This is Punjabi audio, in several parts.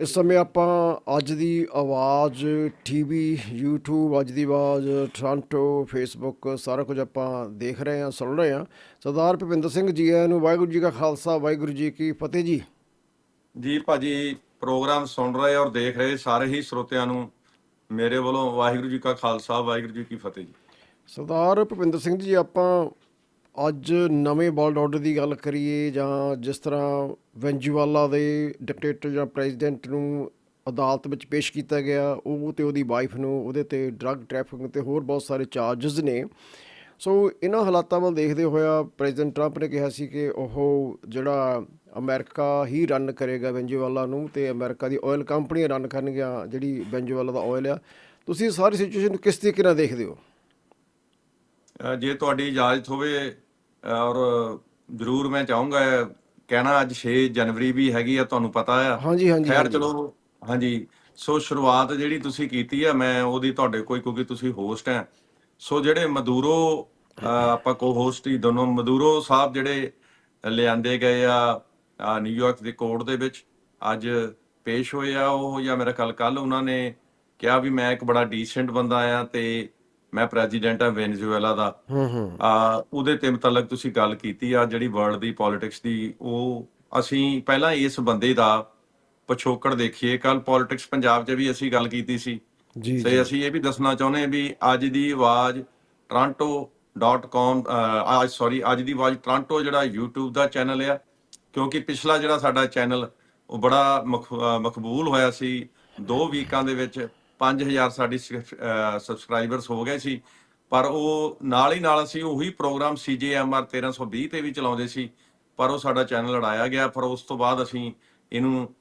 ਇਸ ਸਮੇਂ ਆਪਾਂ ਅੱਜ ਦੀ ਆਵਾਜ਼ ਟੀਵੀ YouTube ਅੱਜ ਦੀ ਆਵਾਜ਼ ਟੋਰਾਂਟੋ ਫੇਸਬੁੱਕ ਸਾਰਾ ਕੁਝ ਆਪਾਂ ਦੇਖ ਰਹੇ ਹਾਂ ਸੁਣ ਰਹੇ ਹਾਂ। ਸਰਦਾਰ ਭੁਪਿੰਦਰ ਸਿੰਘ ਜੀ ਆਇਆਂ ਨੂੰ ਵਾਹਿਗੁਰੂ ਜੀ ਕਾ ਖਾਲਸਾ ਵਾਹਿਗੁਰੂ ਜੀ ਕੀ ਫਤਿਹ ਜੀ। ਜੀ ਭਾਜੀ ਪ੍ਰੋਗਰਾਮ ਸੁਣ ਰਹੇ ਔਰ ਦੇਖ ਰਹੇ ਸਾਰੇ ਹੀ ਸਰੋਤਿਆਂ ਨੂੰ ਮੇਰੇ ਵੱਲੋਂ ਵਾਹਿਗੁਰੂ ਜੀ ਕਾ ਖਾਲਸਾ ਵਾਹਿਗੁਰੂ ਜੀ ਕੀ ਫਤਿਹ ਜੀ। ਸਰਦਾਰ ਭੁਪਿੰਦਰ ਸਿੰਘ ਜੀ ਆਪਾਂ ਅੱਜ ਨਵੇਂ ਵਰਲਡ ਆਰਡਰ ਦੀ ਗੱਲ ਕਰੀਏ ਜਾਂ ਜਿਸ ਤਰ੍ਹਾਂ ਵੈਂਜੂਵਾਲਾ ਦੇ ਡਿਕਟੇਟਰ ਜਾਂ ਪ੍ਰੈਜ਼ੀਡੈਂਟ ਨੂੰ ਅਦਾਲਤ ਵਿੱਚ ਪੇਸ਼ ਕੀਤਾ ਗਿਆ, ਉਹ ਤੇ ਉਹਦੀ ਵਾਈਫ ਨੂੰ, ਉਹਦੇ ਤੇ ਡਰੱਗ ਟ੍ਰੈਫਿਕਿੰਗ ਤੇ ਹੋਰ ਬਹੁਤ ਸਾਰੇ ਚਾਰजेस ਨੇ। ਸੋ ਇਹਨਾਂ ਹਾਲਾਤਾਂ ਵੱਲ ਦੇਖਦੇ ਹੋਇਆ ਪ੍ਰੈਜ਼ੀਡੈਂਟ ਟਰੰਪ ਨੇ ਕਿਹਾ ਸੀ ਕਿ ਉਹ ਜਿਹੜਾ ਅਮਰੀਕਾ ਹੀ ਰਨ ਕਰੇਗਾ ਵੈਂਜੂਵਾਲਾ ਨੂੰ ਤੇ ਅਮਰੀਕਾ ਦੀ ਆਇਲ ਕੰਪਨੀਆਂ ਰਨ ਕਰਨਗੀਆਂ, ਜਿਹੜੀ ਵੈਂਜੂਵਾਲਾ ਦਾ ਆਇਲ ਆ। ਤੁਸੀਂ ਸਾਰੀ ਸਿਚੁਏਸ਼ਨ ਕਿਸ ਤਰੀਕੇ ਨਾਲ ਦੇਖਦੇ ਹੋ? ਜੇ ਤੁਹਾਡੀ ਇਜਾਜ਼ਤ ਹੋਵੇ ਔਰ ਜ਼ਰੂਰ ਮੈਂ ਚਾਹੂੰਗਾ ਕਹਿਣਾ ਅੱਜ 6 ਜਨਵਰੀ ਵੀ ਹੈਗੀ ਆ ਤੁਹਾਨੂੰ ਪਤਾ ਆ। ਹਾਂਜੀ ਹਾਂਜੀ ਖੈਰ। ਚਲੋ ਹਾਂਜੀ। ਸੋ ਸ਼ੁਰੂਆਤ ਜਿਹੜੀ ਤੁਸੀਂ ਕੀਤੀ ਆ ਮੈਂ ਉਹਦੀ ਤੁਹਾਡੇ ਕੋਈ ਕਿਉਂਕਿ ਤੁਸੀਂ ਹੋਸਟ ਹੈ ਸੋ ਜਿਹੜੇ ਮਦੂਰੋ ਆਪਾਂ ਕੋ ਹੋਸਟ ਹੀ ਦੋਨੋਂ ਮਦੂਰੋ ਸਾਹਿਬ ਜਿਹੜੇ ਲਿਆਂਦੇ ਗਏ ਆ ਨਿਊਯਾਰਕ ਦੇ ਕੋਰਟ ਦੇ ਵਿੱਚ ਅੱਜ ਪੇਸ਼ ਹੋਏ ਆ ਉਹ ਜਾਂ ਮੇਰਾ ਕੱਲ ਕੱਲ ਉਹਨਾਂ ਨੇ ਕਿਹਾ ਵੀ ਮੈਂ ਇੱਕ ਬੜਾ ਡੀਸੈਂਟ ਬੰਦਾ ਆ ਤੇ ਮੈਂ ਪ੍ਰੈਜ਼ੀਡੈਂਟ ਆ ਵੈਨਜ਼ੂਏਲਾ ਦਾ। ਹੂੰ ਹੂੰ। ਆ ਉਹਦੇ ਤੇ ਮੁਤਲਕ ਤੁਸੀਂ ਗੱਲ ਕੀਤੀ ਆ ਜਿਹੜੀ ਵਰਲਡ ਦੀ ਪੋਲਿਟਿਕਸ ਦੀ ਉਹ ਅਸੀਂ ਪਹਿਲਾਂ ਇਸ ਬੰਦੇ ਦਾ ਪਿਛੋਕੜ ਦੇਖੀਏ। ਕੱਲ ਪੋਲਿਟਿਕਸ ਪੰਜਾਬ 'ਚ ਵੀ ਅਸੀਂ ਗੱਲ ਕੀਤੀ ਸੀ। ਜੀ ਤੇ ਅਸੀਂ ਇਹ ਵੀ ਦੱਸਣਾ ਚਾਹੁੰਦੇ ਹਾਂ ਵੀ ਅੱਜ ਦੀ ਆਵਾਜ਼ toronto.com ਆ ਸੌਰੀ ਅੱਜ ਦੀ ਆਵਾਜ਼ ਟੋਰਾਂਟੋ ਜਿਹੜਾ YouTube ਦਾ ਚੈਨਲ ਆ ਕਿਉਂਕਿ ਪਿਛਲਾ ਜਿਹੜਾ ਸਾਡਾ ਚੈਨਲ ਉਹ ਬੜਾ ਮਕਬੂਲ ਹੋਇਆ ਸੀ। ਦੋ ਵੀਕਾਂ ਦੇ ਵਿੱਚ 5000 ਸਾਡੀ ਸਬਸਕ੍ਰਾਈਬਰਸ ਹੋ ਗਏ ਸੀ। ਪਰ ਉਹ ਨਾਲ ਹੀ ਨਾਲ ਅਸੀਂ ਉਹੀ ਪ੍ਰੋਗਰਾਮ CJMR 1320 ਤੇ ਵੀ ਚਲਾਉਂਦੇ ਸੀ। ਪਰ ਉਹ ਸਾਡਾ ਚੈਨਲ ਲੜਾਇਆ ਗਿਆ। ਪਰ ਉਸ ਤੋਂ ਬਾਅਦ ਅਸੀਂ ਇਹਨੂੰ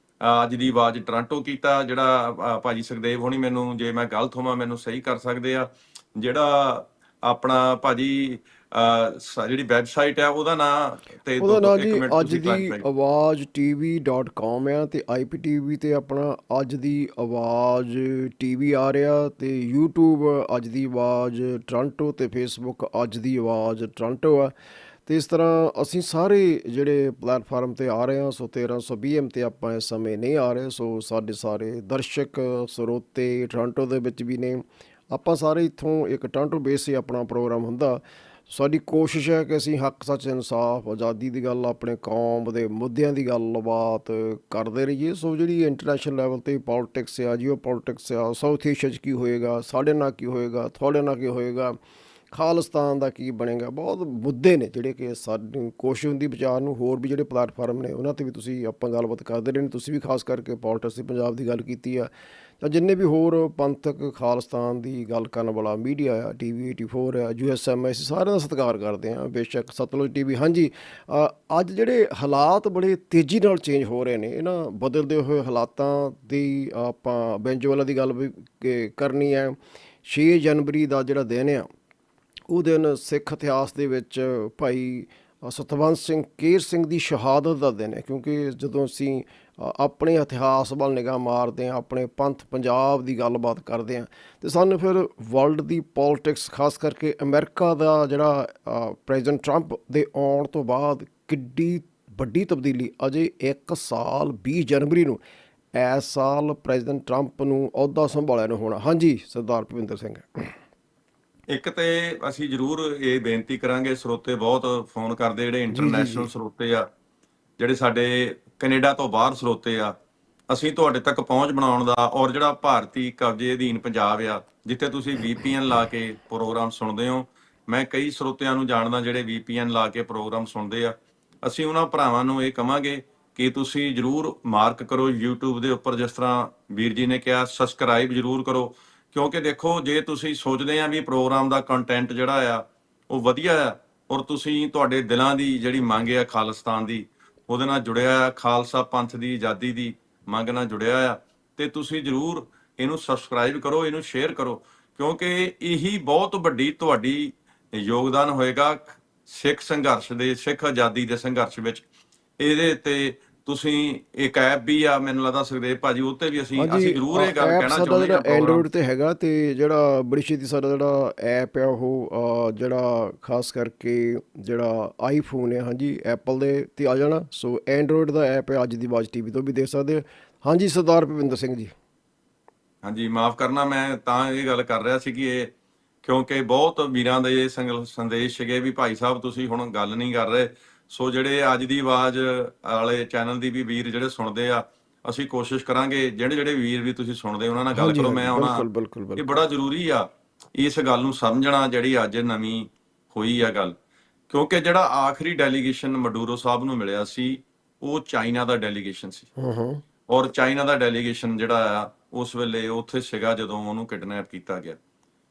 ਅੱਜ ਦੀ ਆਵਾਜ਼ ਟੋਰਾਂਟੋ ਕੀਤਾ ਜਿਹੜਾ ਅਹ, ਭਾਜੀ ਸੁਖਦੇਵ ਹੋਣੀ ਮੈਨੂੰ ਜੇ ਮੈਂ ਗਲਤ ਹੋਵਾਂ ਮੈਨੂੰ ਸਹੀ ਕਰ ਸਕਦੇ ਆ। ਜਿਹੜਾ ਆਪਣਾ ਭਾਜੀ ਅਹ, ਜਿਹੜੀ ਵੈਬਸਾਈਟ ਆ ਉਹਦਾ ਨਾਮ ਤੇ ਉਹਦਾ ਨਾਂ ਜੀ ਅੱਜ ਦੀ ਆਵਾਜ਼ tv.com ਆ ਤੇ IPTV ਤੇ ਆਪਣਾ ਅੱਜ ਦੀ ਆਵਾਜ਼ ਟੀਵੀ ਆ ਰਿਹਾ ਤੇ YouTube ਅੱਜ ਦੀ ਆਵਾਜ਼ ਟੋਰਾਂਟੋ ਤੇ Facebook ਅੱਜ ਦੀ ਆਵਾਜ਼ ਟੋਰਾਂਟੋ ਆ। ਤੇ ਇਸ ਤਰ੍ਹਾਂ ਅਸੀਂ ਸਾਰੇ ਜਿਹੜੇ ਪਲੇਟਫਾਰਮ ਤੇ ਆ ਰਹੇ ਹਾਂ ਸੋ 1320 ਤੇ ਆਪਾਂ ਇਸ ਸਮੇਂ ਨਹੀਂ ਆ ਰਹੇ ਸੋ ਸਾਡੇ ਸਾਰੇ ਦਰਸ਼ਕ ਸਰੋਤੇ ਟੋਰਾਂਟੋ ਦੇ ਵਿੱਚ ਵੀ ਨੇ। ਆਪਾਂ ਸਾਰੇ ਇੱਥੋਂ ਇੱਕ ਟੋਰਾਂਟੋ ਬੇਸ 'ਤੇ ਆਪਣਾ ਪ੍ਰੋਗਰਾਮ ਹੁੰਦਾ ਸਾਡੀ ਕੋਸ਼ਿਸ਼ ਹੈ ਕਿ ਅਸੀਂ ਹੱਕ ਸੱਚ ਇਨਸਾਫ, ਆਜ਼ਾਦੀ ਦੀ ਗੱਲ, ਆਪਣੇ ਕੌਮ ਦੇ ਮੁੱਦਿਆਂ ਦੀ ਗੱਲਬਾਤ ਕਰਦੇ ਰਹੀਏ। ਸੋ ਜਿਹੜੀ ਇੰਟਰਨੈਸ਼ਨਲ ਲੈਵਲ ਤੇ ਪੋਲਿਟਿਕਸ ਆ ਜੀਓ ਪੋਲਿਟਿਕਸ ਆ ਸਾਊਥ ਏਸ਼ੀਆ 'ਚ ਕੀ ਹੋਏਗਾ, ਸਾਡੇ ਨਾਲ ਕੀ ਹੋਏਗਾ, ਤੁਹਾਡੇ ਨਾਲ ਕੀ ਹੋਏਗਾ? ਖਾਲਿਸਤਾਨ ਦਾ ਕੀ ਬਣੇਗਾ? ਬਹੁਤ ਮੁੱਦੇ ਨੇ ਜਿਹੜੇ ਕਿ ਸਾਡੀ ਕੋਸ਼ਿਸ਼ ਹੁੰਦੀ ਵਿਚਾਰ ਨੂੰ ਹੋਰ ਵੀ ਜਿਹੜੇ ਪਲੇਟਫਾਰਮ ਨੇ, ਉਹਨਾਂ ਤੇ ਵੀ ਤੁਸੀਂ ਆਪਾਂ ਗੱਲਬਾਤ ਕਰਦੇ ਰਹੇ ਨੇ ਤੁਸੀਂ ਵੀ ਖਾਸ ਕਰਕੇ ਪੋਲਿਟਿਕਸ ਦੀ ਪੰਜਾਬ ਦੀ ਗੱਲ ਕੀਤੀ ਆ। ਤਾਂ ਜਿੰਨੇ ਵੀ ਹੋਰ ਪੰਥਕ ਖਾਲਿਸਤਾਨ ਦੀ ਗੱਲ ਕਰਨ ਵਾਲਾ ਮੀਡੀਆ ਆ ਟੀਵੀ 84 ਆ ਯੂਐਸਐਮ ਅਸੀਂ ਸਾਰਿਆਂ ਦਾ ਸਤਿਕਾਰ ਕਰਦੇ ਆ, ਬੇਸ਼ੱਕ ਸਤਲੁਜ ਟੀਵੀ ਹਾਂਜੀ। ਅੱਜ ਜਿਹੜੇ ਹਾਲਾਤ ਬੜੇ ਤੇਜ਼ੀ ਨਾਲ ਚੇਂਜ ਹੋ ਰਹੇ ਨੇ, ਇਹਨਾਂ ਬਦਲਦੇ ਹੋਏ ਹਾਲਾਤਾਂ ਦੀ ਆਪਾਂ ਬੈਂਜੋਵਾਲਾ ਦੀ ਗੱਲ ਵੀ ਕਰਨੀ ਹੈ। 6 ਜਨਵਰੀ ਦਾ ਜਿਹੜਾ ਦਿਨ ਆ ਉਹ ਦਿਨ ਸਿੱਖ ਇਤਿਹਾਸ ਦੇ ਵਿੱਚ ਭਾਈ ਸਤਵੰਤ ਸਿੰਘ, ਕੇਰ ਸਿੰਘ ਦੀ ਸ਼ਹਾਦਤ ਦਾ ਦਿਨ ਹੈ। ਕਿਉਂਕਿ ਜਦੋਂ ਅਸੀਂ ਆਪਣੇ ਇਤਿਹਾਸ ਵੱਲ ਨਿਗਾਹ ਮਾਰਦੇ ਹਾਂ, ਆਪਣੇ ਪੰਥ ਪੰਜਾਬ ਦੀ ਗੱਲਬਾਤ ਕਰਦੇ ਹਾਂ, ਤੇ ਸਾਨੂੰ ਫਿਰ ਵਰਲਡ ਦੀ ਪੋਲਿਟਿਕਸ, ਖਾਸ ਕਰਕੇ ਅਮਰੀਕਾ ਦਾ ਜਿਹੜਾ ਪ੍ਰੈਜ਼ੀਡੈਂਟ ਟਰੰਪ ਦੇ ਆਉਣ ਤੋਂ ਬਾਅਦ ਕਿੱਡੀ ਵੱਡੀ ਤਬਦੀਲੀ। ਅਜੇ 1 ਸਾਲ 20 ਜਨਵਰੀ ਨੂੰ, ਇਸ ਸਾਲ ਪ੍ਰੈਜ਼ੀਡੈਂਟ ਟਰੰਪ ਨੂੰ ਅਹੁਦਾ ਸੰਭਾਲਿਆ ਨੂੰ ਹੋਣਾ। ਹਾਂਜੀ, ਸਰਦਾਰ ਭੁਪਿੰਦਰ ਸਿੰਘ। ਇੱਕ ਤੇ ਅਸੀਂ ਜਰੂਰ ਇਹ ਬੇਨਤੀ ਕਰਾਂਗੇ ਸਰੋਤੇ ਬਹੁਤ ਫੋਨ ਕਰਦੇ ਜਿਹੜੇ ਇੰਟਰਨੈਸ਼ਨਲ ਸਰੋਤੇ ਆ ਜਿਹੜੇ ਸਾਡੇ ਕੈਨੇਡਾ ਤੋਂ ਬਾਹਰ ਸਰੋਤੇ ਆ ਅਸੀਂ ਤੁਹਾਡੇ ਤੱਕ ਪਹੁੰਚ ਬਣਾਉਣ ਦਾ ਔਰ ਜਿਹੜਾ ਭਾਰਤੀ ਕਬਜ਼ੇ ਅਧੀਨ ਪੰਜਾਬ ਆ ਜਿੱਥੇ ਤੁਸੀਂ VPN ਲਾ ਕੇ ਪ੍ਰੋਗਰਾਮ ਸੁਣਦੇ ਹੋ ਮੈਂ ਕਈ ਸਰੋਤਿਆਂ ਨੂੰ ਜਾਣਦਾ ਜਿਹੜੇ VPN ਲਾ ਕੇ ਪ੍ਰੋਗਰਾਮ ਸੁਣਦੇ ਆ ਅਸੀਂ ਉਹਨਾਂ ਭਰਾਵਾਂ ਨੂੰ ਇਹ ਕਵਾਂਗੇ ਕਿ ਤੁਸੀਂ ਜਰੂਰ ਮਾਰਕ ਕਰੋ YouTube ਦੇ ਉੱਪਰ ਜਿਸ ਤਰ੍ਹਾਂ ਵੀਰ ਜੀ ਨੇ ਕਿਹਾ ਸਬਸਕ੍ਰਾਈਬ ਜਰੂਰ ਕਰੋ ਕਿਉਂਕਿ ਦੇਖੋ, ਜੇ ਤੁਸੀਂ ਸੋਚਦੇ ਆ ਵੀ ਪ੍ਰੋਗਰਾਮ ਦਾ ਕੰਟੈਂਟ ਜਿਹੜਾ ਆ, ਉਹ ਵਧੀਆ ਆ, ਔਰ ਤੁਸੀਂ ਤੁਹਾਡੇ ਦਿਲਾਂ ਦੀ ਜਿਹੜੀ ਮੰਗ ਆ ਖਾਲਿਸਤਾਨ ਦੀ, ਉਹਦੇ ਨਾਲ ਜੁੜਿਆ ਆ, ਖਾਲਸਾ ਪੰਥ ਦੀ, ਆਜ਼ਾਦੀ ਦੀ ਮੰਗ ਨਾਲ ਜੁੜਿਆ ਆ, ਤੇ ਤੁਸੀਂ ਜਰੂਰ ਇਹਨੂੰ ਸਬਸਕ੍ਰਾਈਬ ਕਰੋ, ਇਹਨੂੰ ਸ਼ੇਅਰ ਕਰੋ, ਕਿਉਂਕਿ ਇਹੀ ਬਹੁਤ ਵੱਡੀ ਤੁਹਾਡੀ ਯੋਗਦਾਨ ਹੋਏਗਾ ਸਿੱਖ ਸੰਘਰਸ਼ ਦੇ, ਸਿੱਖ ਆਜ਼ਾਦੀ ਦੇ ਸੰਘਰਸ਼ ਵਿੱਚ। ਇਹਦੇ ਤੇ ਤੁਸੀਂ ਇੱਕ ਐਪ ਵੀ ਆ ਮੈਨੂੰ ਲੱਗਦਾ ਸੁਖਦੇਵ ਭਾਜੀ ਉੱਤੇ ਵੀ ਅਸੀਂ ਅਸੀਂ ਜ਼ਰੂਰ ਇਹ ਗੱਲ ਕਹਿਣਾ ਚਾਹੁੰਦੇ ਹਾਂ ਐਂਡਰੋਇਡ ਤੇ ਹੈਗਾ ਤੇ ਜਿਹੜਾ ਬੜੀ ਛੇਤੀ ਸਾਡਾ ਜਿਹੜਾ ਐਪ ਆ ਉਹ ਜਿਹੜਾ ਖਾਸ ਕਰਕੇ ਜਿਹੜਾ ਆਈਫੋਨ ਹੈ ਹਾਂਜੀ ਐਪਲ ਦੇ ਤੇ ਆ ਜਾਣਾ। ਸੋ ਐਂਡਰੋਇਡ ਦਾ ਐਪ ਹੈ ਅੱਜ ਦੀ ਆਵਾਜ਼ ਟੀਵੀ ਤੋਂ ਵੀ ਦੇਖ ਸਕਦੇ ਹੋ ਹਾਂਜੀ ਸਰਦਾਰ ਭਵਿੰਦਰ ਸਿੰਘ ਜੀ। ਹਾਂਜੀ ਮਾਫ ਕਰਨਾ ਮੈਂ ਤਾਂ ਇਹ ਗੱਲ ਕਰ ਰਿਹਾ ਸੀ ਕਿ ਇਹ ਕਿਉਂਕਿ ਬਹੁਤ ਵੀਰਾਂ ਦੇ ਸੰਦੇਸ਼ ਸੀਗੇ ਵੀ ਭਾਈ ਸਾਹਿਬ ਤੁਸੀਂ ਹੁਣ ਗੱਲ ਨਹੀਂ ਕਰ ਰਹੇ। ਸੋ ਜਿਹੜੇ ਅੱਜ ਦੀ ਆਵਾਜ਼ ਵਾਲੇ ਚੈਨਲ ਦੀ ਵੀ ਵੀਰ ਜਿਹੜੇ ਸੁਣਦੇ ਆ ਅਸੀਂ ਕੋਸ਼ਿਸ਼ ਕਰਾਂਗੇ ਜਿਹੜੇ ਜਿਹੜੇ ਵੀਰ ਵੀ ਤੁਸੀਂ ਸੁਣਦੇ ਉਹਨਾਂ ਨਾਲ ਗੱਲ ਕਰੋ ਮੈਂ ਬਿਲਕੁਲ ਇਹ ਬੜਾ ਜ਼ਰੂਰੀ ਆ ਇਸ ਗੱਲ ਨੂੰ ਸਮਝਣਾ ਜਿਹੜੀ ਅੱਜ ਨਵੀਂ ਹੋਈ ਆ ਗੱਲ। ਕਿਉਂਕਿ ਜਿਹੜਾ ਆਖਰੀ ਡੈਲੀਗੇਸ਼ਨ ਮਡੂਰੋ ਸਾਹਿਬ ਨੂੰ ਮਿਲਿਆ ਸੀ ਉਹ ਚਾਈਨਾ ਦਾ ਡੈਲੀਗੇਸ਼ਨ ਸੀ। ਹੂੰ ਹੂੰ। ਔਰ ਚਾਈਨਾ ਦਾ ਡੈਲੀਗੇਸ਼ਨ ਜਿਹੜਾ ਆ ਉਸ ਵੇਲੇ ਉੱਥੇ ਸੀਗਾ ਜਦੋਂ ਉਹਨੂੰ ਕਿਡਨੈਪ ਕੀਤਾ ਗਿਆ।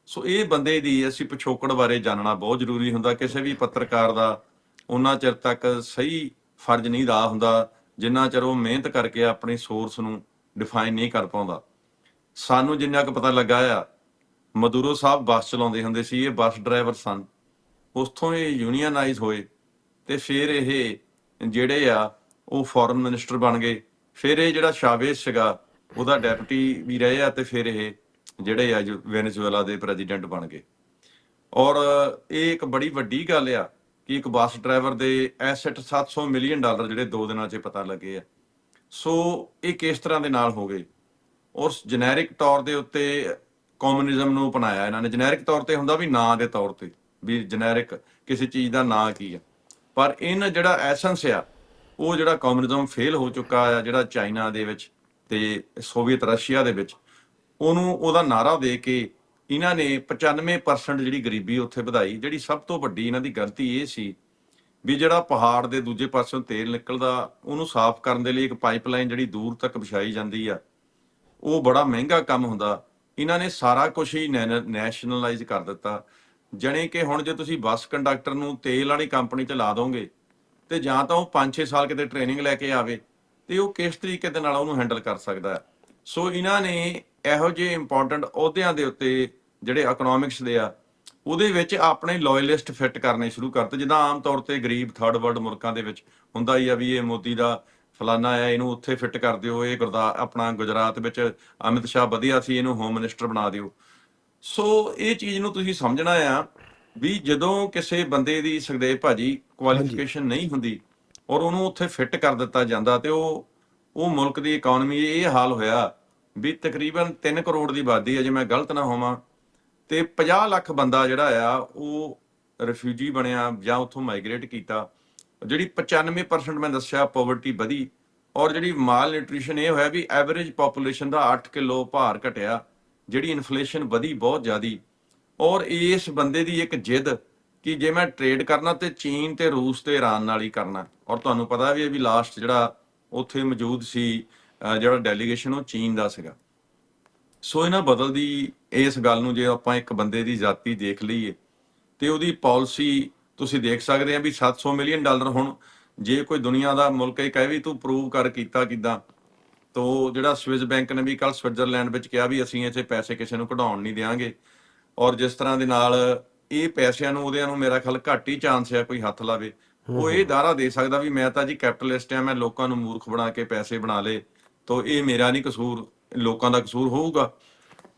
ਸੋ ਇਹ ਬੰਦੇ ਦੀ ਅਸੀਂ ਪਿਛੋਕੜ ਬਾਰੇ ਜਾਣਨਾ ਬਹੁਤ ਜ਼ਰੂਰੀ ਹੁੰਦਾ ਕਿਸੇ ਵੀ ਪੱਤਰਕਾਰ ਦਾ ਉਹਨਾਂ ਚਿਰ ਤੱਕ ਸਹੀ ਫਰਜ਼ ਨਹੀਂ ਦਾ ਹੁੰਦਾ, ਜਿੰਨਾ ਚਿਰ ਉਹ ਮਿਹਨਤ ਕਰਕੇ ਆਪਣੀ ਸੋਰਸ ਨੂੰ ਡਿਫਾਈਨ ਨਹੀਂ ਕਰ ਪਾਉਂਦਾ। ਸਾਨੂੰ ਜਿੰਨਾ ਕੁ ਪਤਾ ਲੱਗਾ ਆ, ਮਦੂਰੋ ਸਾਹਿਬ ਬੱਸ ਚਲਾਉਂਦੇ ਹੁੰਦੇ ਸੀ, ਇਹ ਬੱਸ ਡਰਾਈਵਰ ਸਨ। ਉਸ ਤੋਂ ਇਹ ਯੂਨੀਅਨਾਈਜ਼ ਹੋਏ ਤੇ ਫਿਰ ਇਹ ਜਿਹੜੇ ਆ, ਉਹ ਫੋਰਨ ਮਿਨਿਸਟਰ ਬਣ ਗਏ। ਫਿਰ ਇਹ ਜਿਹੜਾ ਸ਼ਾਵੇਜ਼ ਸੀਗਾ, ਉਹਦਾ ਡੈਪਟੀ ਵੀ ਰਹੇ ਆ ਤੇ ਫਿਰ ਇਹ ਜਿਹੜੇ ਆ, ਜੋ ਵੈਨੇਜ਼ੁਏਲਾ ਦੇ ਪ੍ਰੈਜ਼ੀਡੈਂਟ ਬਣ ਗਏ। ਔਰ ਇਹ ਇੱਕ ਬੜੀ ਵੱਡੀ ਗੱਲ ਆ ਕਿ ਇੱਕ ਬੱਸ ਡਰਾਈਵਰ ਦੇ ਐਸੈਟ 700 ਮਿਲੀਅਨ ਡਾਲਰ ਜਿਹੜੇ 2 ਦਿਨਾਂ 'ਚ ਪਤਾ ਲੱਗੇ ਆ। ਸੋ ਇਹ ਕਿਸ ਤਰ੍ਹਾਂ ਦੇ ਨਾਲ ਹੋ ਗਏ? ਔਰ ਜਨੈਰਿਕ ਤੌਰ ਦੇ ਉੱਤੇ ਕਮਿਊਨਿਜ਼ਮ ਨੂੰ ਅਪਣਾਇਆ ਇਹਨਾਂ ਨੇ। ਜਨੈਰਿਕ ਤੌਰ ਤੇ ਹੁੰਦਾ ਵੀ ਨਾਂ ਦੇ ਤੌਰ ਤੇ, ਵੀ ਜਨੈਰਿਕ ਕਿਸੇ ਚੀਜ਼ ਦਾ ਨਾਂ ਕੀ ਆ। ਪਰ ਇਹਨਾਂ ਜਿਹੜਾ ਐਸੈਂਸ ਆ, ਉਹ ਜਿਹੜਾ ਕਮਿਊਨਿਜ਼ਮ ਫੇਲ ਹੋ ਚੁੱਕਾ ਆ, ਜਿਹੜਾ ਚਾਈਨਾ ਦੇ ਵਿੱਚ ਤੇ ਸੋਵੀਅਤ ਰਸ਼ੀਆ ਦੇ ਵਿੱਚ, ਉਹਨੂੰ ਉਹਦਾ ਨਾਰਾ ਦੇ ਕੇ ਇਹਨਾਂ ਨੇ 95% ਜਿਹੜੀ ਗਰੀਬੀ ਉੱਥੇ ਵਧਾਈ, ਜਿਹੜੀ ਸਭ ਤੋਂ ਵੱਡੀ ਇਹਨਾਂ ਦੀ ਗਲਤੀ ਇਹ ਸੀ ਵੀ ਜਿਹੜਾ ਪਹਾੜ ਦੇ ਦੂਜੇ ਪਾਸਿਓਂ ਤੇਲ ਨਿਕਲਦਾ, ਉਹਨੂੰ ਸਾਫ਼ ਕਰਨ ਦੇ ਲਈ ਇੱਕ ਪਾਈਪਲਾਈਨ ਜਿਹੜੀ ਦੂਰ ਤੱਕ ਵਿਛਾਈ ਜਾਂਦੀ ਆ, ਉਹ ਬੜਾ ਮਹਿੰਗਾ ਕੰਮ ਹੁੰਦਾ। ਇਹਨਾਂ ਨੇ ਸਾਰਾ ਕੁਝ ਹੀ ਨੈਸ਼ਨਲਾਈਜ਼ ਕਰ ਦਿੱਤਾ। ਜਣੇ ਕਿ ਹੁਣ ਜੇ ਤੁਸੀਂ ਬੱਸ ਕੰਡਕਟਰ ਨੂੰ ਤੇਲ ਵਾਲੀ ਕੰਪਨੀ 'ਚ ਲਾ ਦੋਗੇ, ਤੇ ਜਾਂ ਤਾਂ ਉਹ 5-6 ਸਾਲ ਕਿਤੇ ਟ੍ਰੇਨਿੰਗ ਲੈ ਕੇ ਆਵੇ, ਤੇ ਉਹ ਕਿਸ ਤਰੀਕੇ ਦੇ ਨਾਲ ਉਹਨੂੰ ਹੈਂਡਲ ਕਰ ਸਕਦਾ। ਸੋ ਇਹਨਾਂ ਨੇ ਇਹੋ ਜਿਹੇ ਇੰਪੋਰਟੈਂਟ ਅਹੁਦਿਆਂ ਦੇ ਉੱਤੇ ਜਿਹੜੇ ਇਕਨੋਮਿਕਸ ਦੇ ਆ ਉਹਦੇ ਵਿੱਚ ਆਪਣੇ ਲਾਇਲਿਸਟ ਫਿੱਟ ਕਰਨੇ ਸ਼ੁਰੂ ਕਰਤੇ। ਜਿੱਦਾਂ ਆਮ ਤੌਰ ਤੇ ਗਰੀਬ ਥਰਡ ਵਰਲਡ ਮੁਲਕਾਂ ਦੇ ਵਿੱਚ ਹੁੰਦਾ ਹੀ ਆ ਵੀ ਇਹ ਮੋਦੀ ਦਾ ਫਲਾਨਾ ਆ ਇਹਨੂੰ ਉੱਥੇ ਫਿੱਟ ਕਰ ਦਿਓ ਇਹ ਗੁਰਦਾ ਆਪਣਾ ਗੁਜਰਾਤ ਵਿੱਚ ਅਮਿਤ ਸ਼ਾਹ ਵਧੀਆ ਸੀ ਇਹਨੂੰ ਹੋਮ ਮਿਨਿਸਟਰ ਬਣਾ ਦਿਓ। ਸੋ ਇਹ ਚੀਜ਼ ਨੂੰ ਤੁਸੀਂ ਸਮਝਣਾ ਆ ਵੀ ਜਦੋਂ ਕਿਸੇ ਬੰਦੇ ਦੀ ਸੁਖਦੇਵ ਭਾਜੀ ਕੁਆਲੀਫਿਕੇਸ਼ਨ ਨਹੀਂ ਹੁੰਦੀ ਔਰ ਉਹਨੂੰ ਉੱਥੇ ਫਿੱਟ ਕਰ ਦਿੱਤਾ ਜਾਂਦਾ ਤੇ ਉਹ ਉਹ ਮੁਲਕ ਦੀ ਇਕਨੋਮੀ ਇਹ ਹਾਲ ਹੋਇਆ ਵੀ ਤਕਰੀਬਨ 3 ਕਰੋੜ ਦੀ ਆਬਾਦੀ ਹੈ ਜੇ ਮੈਂ ਗਲਤ ਨਾ ਹੋਵਾਂ ਤੇ 50 ਲੱਖ ਬੰਦਾ ਜਿਹੜਾ ਆ, ਉਹ ਰਿਫਿਊਜੀ ਬਣਿਆ ਜਾਂ ਉੱਥੋਂ ਮਾਈਗ੍ਰੇਟ ਕੀਤਾ। ਜਿਹੜੀ 95% ਮੈਂ ਦੱਸਿਆ ਪਾਵਰਟੀ ਵਧੀ ਔਰ ਜਿਹੜੀ ਮਾਲ ਨਿਊਟ੍ਰੀਸ਼ਨ ਇਹ ਹੋਇਆ ਵੀ ਐਵਰੇਜ ਪੋਪੂਲੇਸ਼ਨ ਦਾ 8 ਕਿਲੋ ਭਾਰ ਘਟਿਆ, ਜਿਹੜੀ ਇਨਫਲੇਸ਼ਨ ਵਧੀ ਬਹੁਤ ਜ਼ਿਆਦੀ। ਔਰ ਇਸ ਬੰਦੇ ਦੀ ਇੱਕ ਜਿੱਦ ਕਿ ਜੇ ਮੈਂ ਟ੍ਰੇਡ ਕਰਨਾ ਤੇ ਚੀਨ ਤੇ ਰੂਸ ਤੇ ਈਰਾਨ ਨਾਲ ਹੀ ਕਰਨਾ। ਔਰ ਤੁਹਾਨੂੰ ਪਤਾ ਵੀ ਇਹ ਵੀ ਲਾਸਟ ਜਿਹੜਾ ਉੱਥੇ ਮੌਜੂਦ ਸੀ ਜਿਹੜਾ ਡੈਲੀਗੇਸ਼ਨ ਉਹ ਚੀਨ ਦਾ ਸੀਗਾ। ਸੋ ਇਹਨਾਂ ਬਦਲਦੀ ਇਸ ਗੱਲ ਨੂੰ ਜੇ ਆਪਾਂ ਇੱਕ ਬੰਦੇ ਦੀ ਜਾਤੀ ਦੇਖ ਲਈਏ, ਤੇ ਉਹਦੀ ਪਾਲਿਸੀ ਤੁਸੀਂ ਦੇਖ ਸਕਦੇ ਆ ਵੀ 700 ਮਿਲੀਅਨ ਡਾਲਰ ਹੁਣ ਜੇ ਕੋਈ ਦੁਨੀਆ ਦਾ ਮੁਲਕ ਇਹ ਕਹੇ ਵੀ ਤੂੰ ਪ੍ਰੂਵ ਕਰ ਕੀਤਾ ਕਿਦਾਂ, ਤੋ ਜਿਹੜਾ ਸਵਿਸ ਬੈਂਕ ਨੇ ਵੀ ਕੱਲ ਸਵਿਟਜ਼ਰਲੈਂਡ ਵਿੱਚ ਕਿਹਾ ਵੀ ਅਸੀਂ ਇੱਥੇ ਪੈਸੇ ਕਿਸੇ ਨੂੰ ਕਢਾਉਣ ਨਹੀਂ ਦੇਵਾਂਗੇ ਔਰ ਜਿਸ ਤਰ੍ਹਾਂ ਦੇ ਨਾਲ ਇਹ ਪੈਸਿਆਂ ਨੂੰ ਉਹਦਿਆਂ ਨੂੰ ਮੇਰਾ ਖਿਆਲ ਘੱਟ ਹੀ ਚਾਂਸ ਹੈ ਕੋਈ ਹੱਥ ਲਾਵੇ, ਉਹ ਇਹ ਦਾਰਾ ਦੇ ਸਕਦਾ ਵੀ ਮੈਂ ਤਾਂ ਜੀ ਕੈਪੀਟਲਿਸਟ ਆ, ਮੈਂ ਲੋਕਾਂ ਨੂੰ ਮੂਰਖ ਬਣਾ ਕੇ ਪੈਸੇ ਬਣਾ ਲੇ ਤੋ ਇਹ ਮੇਰਾ ਨਹੀਂ ਕਸੂਰ, ਲੋਕਾਂ ਦਾ ਕਸੂਰ ਹੋਊਗਾ।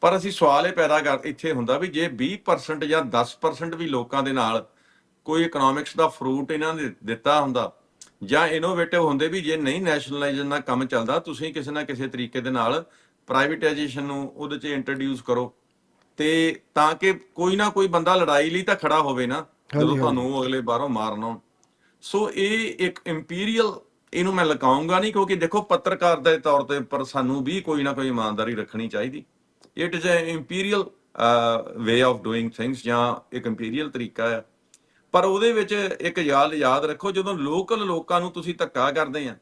ਪਰ ਅਸੀਂ ਸਵਾਲ ਇਹ ਪੈਦਾ ਕਰ ਇੱਥੇ ਹੁੰਦਾ ਵੀ ਜੇ 20% ਜਾਂ 10% ਵੀ ਲੋਕਾਂ ਦੇ ਨਾਲ ਕੋਈ ਇਕਨੋਮਿਕਸ ਦਾ ਫਰੂਟ ਇਹਨਾਂ ਨੇ ਦਿੱਤਾ ਹੁੰਦਾ ਜਾਂ ਇਨੋਵੇਟਿਵ ਹੁੰਦੇ ਵੀ ਜੇ ਨਹੀਂ ਨੈਸ਼ਨਲਾਈਜੇਸ਼ਨ ਦਾ ਕੰਮ ਚੱਲਦਾ ਤੁਸੀਂ ਕਿਸੇ ਨਾ ਕਿਸੇ ਤਰੀਕੇ ਦੇ ਨਾਲ ਪ੍ਰਾਈਵੇਟਾਈਜੇਸ਼ਨ ਨੂੰ ਉਹਦੇ 'ਚ ਇੰਟਰੋਡਿਊਸ ਕਰੋ। ਤੇ ਤਾਂ ਕਿ ਕੋਈ ਨਾ ਕੋਈ ਬੰਦਾ ਲੜਾਈ ਲਈ ਤਾਂ ਖੜਾ ਹੋਵੇ ਨਾ ਜਦੋਂ। ਤੁਹਾਨੂੰ ਅਗਲੇ ਬਾਹਰੋਂ ਮਾਰਨ ਸੋ ਇਹ ਇੱਕ ਇੰਪੀਰੀਅਲ ਇਹਨੂੰ ਮੈਂ ਲਗਾਉਂਗਾ ਨਹੀਂ ਕਿਉਂਕਿ ਦੇਖੋ ਪੱਤਰਕਾਰ ਦੇ ਤੌਰ ਤੇ ਪਰ ਸਾਨੂੰ ਵੀ ਕੋਈ ਨਾ ਕੋਈ ਇਮਾਨਦਾਰੀ ਰੱਖਣੀ ਚਾਹੀਦੀ। It is a imperial way of doing things ਜਾਂ ਇੱਕ ਇੰਪੀਰੀਅਲ ਤਰੀਕਾ ਆ। ਪਰ ਉਹਦੇ ਵਿੱਚ ਇੱਕ ਯਾਦ ਯਾਦ ਰੱਖੋ, ਜਦੋਂ ਲੋਕਲ ਲੋਕਾਂ ਨੂੰ ਤੁਸੀਂ ਧੱਕਾ ਕਰਦੇ ਆ,